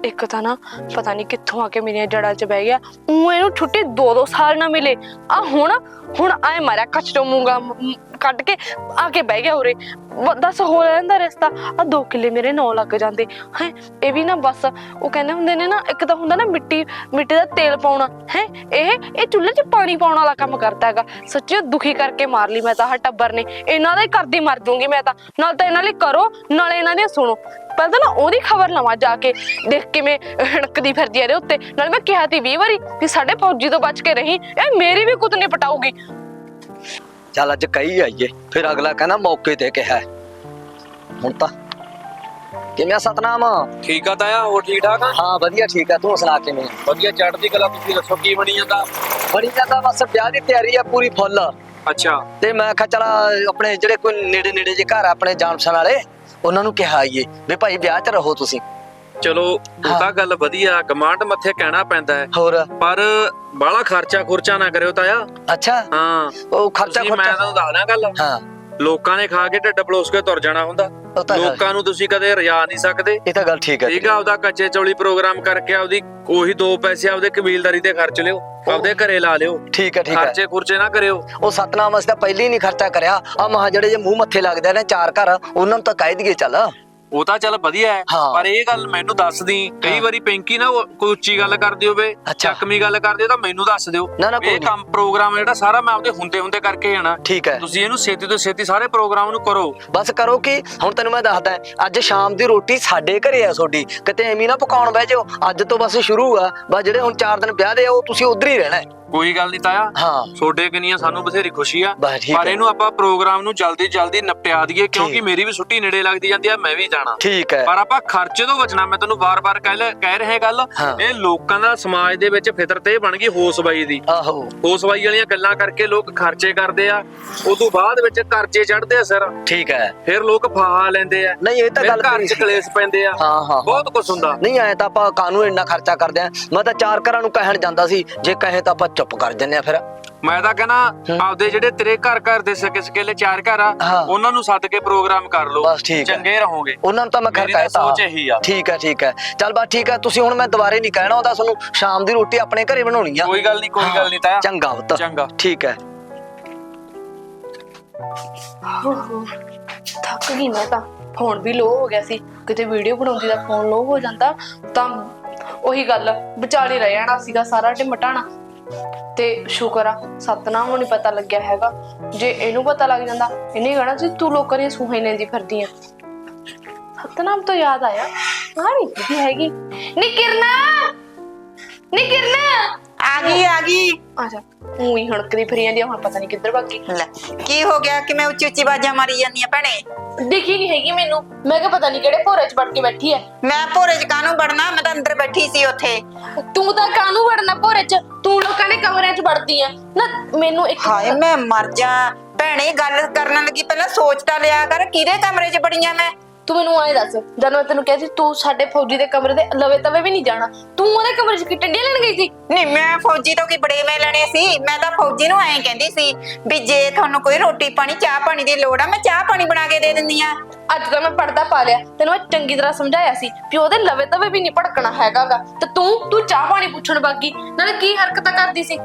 D: ਇੱਕ ਤਾਂ ਨਾ ਪਤਾ ਨਹੀਂ ਕਿੱਥੋਂ ਆ ਕੇ ਮੇਰੀਆਂ ਜੜਾਂ 'ਚ ਬਹਿ ਗਿਆ। ਉਹ ਇਹਨੂੰ ਛੁੱਟੀ ਦੋ ਦੋ ਸਾਲ ਨਾ ਮਿਲੇ। ਆ ਹੁਣ ਹੁਣ ਆਏ ਮਾਰਿਆ ਕਚਟੋ ਮੂੰਗਾ ਮ- ਕੱਢ ਕੇ ਆ ਕੇ ਬਹਿ ਗਿਆ ਉਰੇ। ਦੱਸ ਹੋ ਜਾਂਦਾ ਰਸਤਾ? ਆ ਦੋ ਕਿੱਲੇ ਮੇਰੇ ਨੌ ਲੱਗ ਜਾਂਦੇ। ਹੈ, ਇਹ ਵੀ ਨਾ ਬਸ, ਉਹ ਕਹਿੰਦੇ ਹੁੰਦੇ ਨੇ ਨਾ, ਇੱਕ ਤਾਂ ਹੁੰਦਾ ਨਾ ਮਿੱਟੀ ਮਿੱਟੀ ਦਾ ਤੇਲ ਪਾਉਣਾ। ਹੈ, ਇਹ ਇਹ ਚੁੱਲ੍ਹੇ 'ਚ ਪਾਣੀ ਪਾਉਣ ਵਾਲਾ ਕੰਮ ਕਰਦਾ ਹੈਗਾ। ਸੱਚੀ ਦੁਖੀ ਕਰਕੇ ਮਾਰ ਲਈ ਮੈਂ ਤਾਂ, ਆਹ ਟੱਬਰ ਨੇ। ਇਹਨਾਂ ਦਾ ਕਰਦੀ ਮਰ ਜੂੰਗੀ ਮੈਂ ਤਾਂ। ਨਾਲ ਤਾਂ ਇਹਨਾਂ ਲਈ ਕਰੋ, ਨਾਲ ਇਹਨਾਂ ਦੀ ਸੁਣੋ। ਪਹਿਲਾਂ ਤਾਂ ਨਾ ਉਹਦੀ ਖਬਰ ਲਵਾਂ ਜਾ ਕੇ, ਦੇਖ ਕਿਵੇਂ ਹਣਕਦੀ ਫਿਰਦੀ ਆ ਇਹਦੇ ਉੱਤੇ। ਨਾਲ ਮੈਂ ਕਿਹਾ ਤੀ 20 ਵਾਰੀ ਵੀ ਸਾਡੇ ਫੌਜੀ ਤੋਂ ਬਚ ਕੇ ਰਹੀ, ਇਹ ਮੇਰੀ ਵੀ ਕੁੱਤ ਨਹੀਂ ਪਟਾਊਗੀ
E: ਚੱਲ ਅੱਜ ਕਹੀ ਆਈਏ ਫਿਰ ਅਗਲਾ ਕਹਿੰਦਾ ਮੌਕੇ ਤੇ ਕਿਹਾ। ਹੈ। ਹੁਣ ਤਾਂ ਕਿਵੇਂ ਆ ਸਤਨਾਮ?
C: ਠੀਕ ਆ ਤਾਇਆ ਹੋਰ ਠੀਕ ਠਾਕ ਆ?
E: ਹਾਂ ਵਧੀਆ ਠੀਕ ਆ ਤੂੰ ਸੁਣਾ ਕਿਵੇਂ? ਆ?
C: ਵਧੀਆ ਚੜ੍ਹਦੀ ਕਲਾ ਤੁਸੀਂ ਦੱਸੋ ਕੀ ਬਣੀ ਜਾਂਦਾ?
E: ਬਣੀ ਜਾਂਦਾ ਬਸ ਵਿਆਹ ਦੀ ਤਿਆਰੀ ਆ ਪੂਰੀ ਫੁੱਲ।
C: ਅੱਛਾ।
E: ਤੇ ਮੈਂ ਕਿਹਾ ਚਲਾ ਆਪਣੇ ਜਿਹੜੇ ਕੋਈ ਨੇੜੇ ਨੇੜੇ ਜੇ ਘਰ ਆ ਆਪਣੇ ਜਾਣ ਪਛਾਣ ਵਾਲੇ ਉਹਨਾਂ ਨੂੰ ਕਿਹਾ ਆਈਏ ਵੀ ਭਾਈ ਵਿਆਹ 'ਚ ਰਹੋ ਤੁਸੀਂ।
C: ਚਲੋ ਉਹ
E: ਹਾਂ।
C: ਤਾਂ ਗੱਲ ਵਧੀਆ ਕਮਾਂਡ ਮੱਥੇ ਕਹਿਣਾ ਪੈਂਦਾ ਹੈ।
E: ਹੋਰ?
C: ਪਰ ਬਾਹਲਾ ਖਰਚਾ ਖੁਰਚਾ ਨਾ ਕਰਿਓ ਤਾਇਆ।
E: ਅੱਛਾ।
C: ਹਾਂ।
E: ਉਹ ਖਰਚਾ
C: ਤੁਸੀਂ ਮੈਂ
E: ਖਰਚਾ
C: ਤੁਹਾਨੂੰ ਦੱਸਦਾ ਗੱਲ।
E: ਹਾਂ।
C: ਲੋਕਾਂ ਨੇ ਖਾ ਕੇ ਢਿੱਡ ਪਲੋਸ ਕੇ ਤੁਰ ਜਾਣਾ ਹੁੰਦਾ। ਲੋਕਾਂ ਨੂੰ ਤੁਸੀਂ ਕਦੇ ਰਜਾ ਨਹੀਂ ਸਕਦੇ।
E: ਇਹ ਤਾਂ ਗੱਲ ਠੀਕ ਹੈ
C: ਠੀਕ ਆ ਆਪਦਾ ਕੱਚੇ ਚੌਲੀ ਪ੍ਰੋਗਰਾਮ ਕਰਕੇ ਆਪਦੀ ਉਹੀ ਦੋ ਪੈਸੇ ਆਪਦੇ ਕਬੀਲਦਾਰੀ ਤੇ ਖਰਚ ਲਿਓ। ਆਪਦੇ ਘਰੇ ਲਾ ਲਿਓ।
E: ਠੀਕ ਹੈ ਠੀਕ ਹੈ।
C: ਖਰਚੇ ਖੁਰਚੇ ਨਾ ਕਰਿਓ।
E: ਉਹ ਸਤਨਾਮ ਅਸੀਂ ਤਾਂ ਪਹਿਲੀ ਨਹੀਂ ਖਰਚਾ ਕਰਿਆ। ਆ ਮਹਾ ਜਿਹੜੇ ਜੇ ਮੂੰਹ ਮੱਥੇ ਲੱਗਦੇ ਨੇ ਚਾਰ ਘਰ ਉਹਨਾਂ ਨੂੰ ਤਾਂ ਕਹਿ ਦਈਏ ਚੱਲ।
C: ਉਹ ਤਾਂ ਚੱਲ ਵਧੀਆ ਹੈ
E: ਹਾਂ।
C: ਪਰ ਇਹ ਗੱਲ ਮੈਨੂੰ ਦੱਸ ਦੀ ਕਈ। ਵਾਰੀ ਪਿੰਕੀ ਨਾ ਉਹ ਕੋਈ ਉੱਚੀ ਗੱਲ ਕਰਦੀ ਹੋਵੇ
E: ਅੱਛਾ।
C: ਚੱਕਵੀਂ ਗੱਲ ਕਰਦੀ ਹੋ ਤਾਂ ਮੈਨੂੰ ਦੱਸ ਦਿਓ
E: ਨਾ, ਨਾ, ਕੋਈ
C: ਇਹ
E: ਨਹੀਂ।
C: ਕੰਮ ਪ੍ਰੋਗਰਾਮ ਜਿਹੜਾ ਸਾਰਾ ਮੈਂ ਆਪਦੇ ਹੁੰਦੇ ਹੁੰਦੇ ਕਰਕੇ ਜਾਣਾ
E: ਠੀਕ ਹੈ
C: ਤੁਸੀਂ ਇਹਨੂੰ ਛੇਤੀ ਤੋਂ ਛੇਤੀ ਸਾਰੇ ਪ੍ਰੋਗਰਾਮ ਨੂੰ ਕਰੋ
E: ਬਸ ਕਰੋ ਕਿ ਹੁਣ ਤੈਨੂੰ ਮੈਂ ਦੱਸਦਾ ਅੱਜ ਸ਼ਾਮ ਦੀ ਰੋਟੀ ਸਾਡੇ ਘਰੇ ਆ ਤੁਹਾਡੀ ਕਿਤੇ ਐਵੇਂ ਨਾ ਪਕਾਉਣ ਬਹਿ ਜਾਓ ਅੱਜ ਤੋਂ ਬਸ ਸ਼ੁਰੂ ਆ ਬਸ ਜਿਹੜੇ ਹੁਣ 4 ਦਿਨ ਵਿਆਹ ਦੇ ਆ ਉਹ ਤੁਸੀਂ ਉਧਰ ਹੀ ਰਹਿਣਾ ਹੈ।
C: ਕੋਈ ਗੱਲ ਨਹੀਂ ਤਾਇਆ।
E: ਹਾਂ।
C: ਛੋਡੇ ਕਿੰਨੀਆਂ ਸਾਨੂੰ ਬਥੇਰੀ ਖੁਸ਼ੀ ਆ।
E: ਬਸ ਠੀਕ
C: ਪਰ
E: ਹੈ।
C: ਇਹਨੂੰ ਆਪਾਂ ਪ੍ਰੋਗਰਾਮ ਨੂੰ ਜਲਦੀ ਜਲਦੀ ਨਿਪਟਿਆ ਦਈਏ ਕਿਉਂਕਿ। ਮੇਰੀ ਵੀ ਛੁੱਟੀ ਨੇੜੇ ਲੱਗਦੀ ਜਾਂਦੀ ਆ ਮੈਂ ਵੀ ਜਾਣਾ।
E: ਠੀਕ ਹੈ।
C: ਪਰ ਆਪਾਂ ਖਰਚੇ ਤੋਂ ਬਚਣਾ ਮੈਂ ਤੈਨੂੰ ਵਾਰ-ਵਾਰ ਕਹਿ ਲੈ- ਕਹਿ ਰਿਹਾ ਗੱਲ।
E: ਹਾਂ।
C: ਇਹ ਲੋਕਾਂ ਦਾ ਸਮਾਜ ਦੇ ਵਿੱਚ ਫਿਤਰਤ ਇਹ ਬਣ ਗਈ ਹੋਸਬਾਈ ਦੀ।
E: ਆਹੋ।
C: ਹੋਸਬਾਈ ਵਾਲੀਆਂ ਗੱਲਾਂ ਕਰਕੇ ਲੋਕ ਖਰਚੇ ਕਰਦੇ ਆ। ਉਦੋਂ ਬਾਅਦ ਵਿੱਚ ਕਰਜ਼ੇ ਚੜ੍ਹਦੇ ਆ ਸਿਰ।
E: ਠੀਕ ਹੈ।
C: ਫਿਰ ਲੋਕ ਫਾਹਾ ਲੈਂਦੇ ਆ।
E: ਨਹੀਂ ਇਹ ਤਾਂ
C: ਫਿਰ
E: ਗੱਲ
C: ਘਰ 'ਚ ਕਲੇਸ਼ ਪੈਂਦੇ ਆ।
E: ਹਾਂ ਹਾਂ
C: ਬਹੁਤ ਕੁਝ ਹੁੰਦਾ।
E: ਨਹੀਂ ਆਏ ਤਾਂ ਆਪਾਂ ਕਾਨੂੰ ਇੰਨਾ ਖਰਚਾ ਕਰਦੇ ਆ। ਮੈਂ ਤਾਂ ਚਾਰ ਘਰਾਂ ਨੂੰ ਕਹਿਣ ਜਾਂਦਾ ਸੀ ਜੇ ਕਹੇ ਤਾਂ ਆਪਾਂ ਚੁੱਪ ਕਰ ਜੰਨੇ ਆ ਫਿਰ।
C: ਮੈਂ ਤਾਂ ਕਹਿੰਦਾ ਆਪਦੇ ਜਿਹੜੇ ਤੇਰੇ ਘਰ ਘਰ ਦੇ ਸਕੇ ਸਕੇਲੇ ਚਾਰ ਘਰ ਆ
E: ਹਾਂ।
C: ਉਹਨਾਂ ਨੂੰ ਸੱਦ ਕੇ ਪ੍ਰੋਗਰਾਮ ਕਰ ਲਓ।
E: ਬਸ ਠੀਕ ਹੈ।
C: ਚੰਗੇ ਰਹੋਗੇ।
E: ਉਹਨਾਂ ਨੂੰ ਤਾਂ ਮੈਂ ਖੈਰ
C: ਮੇਰੀ ਤਾਂ
E: ਕਹਿਤਾ।
C: ਸੋਚ ਇਹੀ ਆ।
E: ਠੀਕ ਹੈ ਠੀਕ ਹੈ ਚੱਲ ਬਸ ਠੀਕ ਹੈ ਤੁਸੀਂ ਹੁਣ ਮੈਂ ਦੁਬਾਰੇ ਨਹੀਂ ਕਹਿਣਾ ਹੁੰਦਾ ਤੁਹਾਨੂੰ ਸ਼ਾਮ ਦੀ ਰੋਟੀ ਆਪਣੇ ਘਰੇ ਬਣਾਉਣੀ ਆ।
C: ਕੋਈ ਗੱਲ ਨਹੀਂ ਕੋਈ ਗੱਲ ਨਹੀਂ ਤਾਇਆ
E: ਚੰਗਾ ਪੁੱਤ।
C: ਚੰਗਾ।
E: ਠੀਕ ਹੈ
D: ਥੱਕ ਗਈ ਮੈਂ ਤਾਂ। ਫੋਨ ਵੀ ਲੋ ਹੋ ਗਿਆ ਸੀ। ਕਿਤੇ ਵੀਡੀਓ ਬਣਾਉਂਦੀ ਦਾ ਫੋਨ ਲੋ ਹੋ ਜਾਂਦਾ। ਤਾਂ ਉਹੀ ਗੱਲ ਵਿਚਾਲੇ ਰਹਿ ਜਾਣਾ ਸੀਗਾ ਸਾਰਾ ਡੇ ਮਟਾਣਾ ਤੇ ਸ਼ੁਕਰ ਆ, ਸਤਨਾਮ ਨੂੰ ਨਹੀਂ ਪਤਾ ਲੱਗਿਆ ਹੈਗਾ। ਜੇ ਇਹਨੂੰ ਪਤਾ ਲੱਗ ਜਾਂਦਾ, ਇਹਨੇ ਕਹਣਾ ਸੀ, ਤੂੰ ਲੋਕਾਂ ਦੀਆਂ ਸੂਹਾਂ ਲੈਂਦੀ ਫਿਰਦੀ ਆ ਸਤਨਾਮ ਤੋਂ ਯਾਦ ਆਇਆ ਆ ਨਹੀਂ ਹੈਗੀ। ਨੀ ਕਿਰਨਾ! ਨੀ ਕਿਰਨਾ!
F: ਆ ਗਈ ਆ ਗਈ।
D: ਜਾ। ਉਹੀ ਹਣਕਦੀ ਫਿਰੀ ਜਾਂਦੀ ਆ ਹੁਣ ਪਤਾ ਨਹੀਂ ਕਿੱਧਰ ਭੱਗੀ
F: ਲੈ ਕੀ ਹੋ ਗਿਆ ਕਿ ਮੈਂ ਉੱਚੀ ਉੱਚੀ ਬਾਜਾਂ ਮਾਰੀ ਜਾਂਦੀ ਆ ਭੈਣੇ?
D: ਦਿਖੀ ਨਹੀਂ ਹੈਗੀ ਮੈਨੂੰ। ਮੈਂ ਕਿਹਾ ਪਤਾ ਨਹੀਂ ਕਿਹੜੇ ਭੋਰੇ 'ਚ ਵੜ ਕੇ ਬੈਠੀ ਐ
F: ਮੈਂ ਭੋਰੇ ਚ ਕਾਹਨੂੰ ਵੜਨਾ? ਮੈਂ ਤਾਂ ਅੰਦਰ ਬੈਠੀ ਸੀ ਉੱਥੇ।
D: ਤੂੰ ਤਾਂ ਕਾਹਨੂੰ ਵੜਨਾ ਭੋਰੇ 'ਚ? ਤੂੰ ਲੋਕਾਂ ਦੇ ਕਮਰਿਆਂ 'ਚ ਵੜਦੀ ਆ। ਨਾ ਮੈਨੂੰ ਇੱਕ
F: ਹਾਏ ਮੈਂ ਮਰ ਜਾ। ਭੈਣੇ ਗੱਲ ਕਰਨ ਲੱਗੀ ਪਹਿਲਾਂ ਸੋਚ ਤਾਂ ਲਿਆ ਕਰ ਕਿਹਦੇ ਕਮਰੇ 'ਚ ਬੜੀਆਂ ਮੈਂ?
D: ਤੂੰ ਮੈਨੂੰ ਆਏ ਦੱਸ ਜਦ ਮੈਂ ਤੈਨੂੰ ਕਿਹਾ ਸੀ ਤੂੰ ਸਾਡੇ ਫੌਜੀ ਦੇ ਕਮਰੇ ਦੇ ਲਵੇ ਤਵੇ ਵੀ ਨਹੀਂ ਜਾਣਾ ਤੂੰ ਉਹਦੇ ਕਮਰੇ 'ਚ ਕਿ ਟੰਡੀਆਂ ਲੈਣ ਗਈ ਸੀ?
F: ਨਹੀਂ ਮੈਂ ਫੌਜੀ ਤੋਂ ਕੀ ਬੜੇ ਮੈਂ ਲੈਣੇ ਸੀ? ਮੈਂ ਤਾਂ ਫੌਜੀ ਨੂੰ ਐਂ ਕਹਿੰਦੀ ਸੀ ਵੀ ਜੇ ਤੁਹਾਨੂੰ ਕੋਈ ਰੋਟੀ ਪਾਣੀ ਚਾਹ ਪਾਣੀ ਦੀ ਲੋੜ ਆ ਮੈਂ ਚਾਹ ਪਾਣੀ ਬਣਾ ਕੇ ਦੇ ਦਿੰਦੀ ਆ।
D: ਅੱਜ ਤਾਂ ਮੈਂ ਪਰਦਾ ਪਾ ਲਿਆ ਤੈਨੂੰ ਮੈਂ ਚੰਗੀ ਤਰ੍ਹਾਂ ਸਮਝਾਇਆ ਸੀ ਕਿ ਉਹਦੇ ਲਵੇ ਤਵੇ ਵੀ ਨਹੀਂ ਭੜਕਣਾ ਹੈਗਾਗਾ ਤੇ ਤੂੰ ਤੂੰ ਚਾਹ ਪਾਣੀ ਪੁੱਛਣ ਬਾਗੀ ਨਾਲੇ ਕੀ ਹਰਕਤਾਂ ਕਰਦੀ ਸੀ?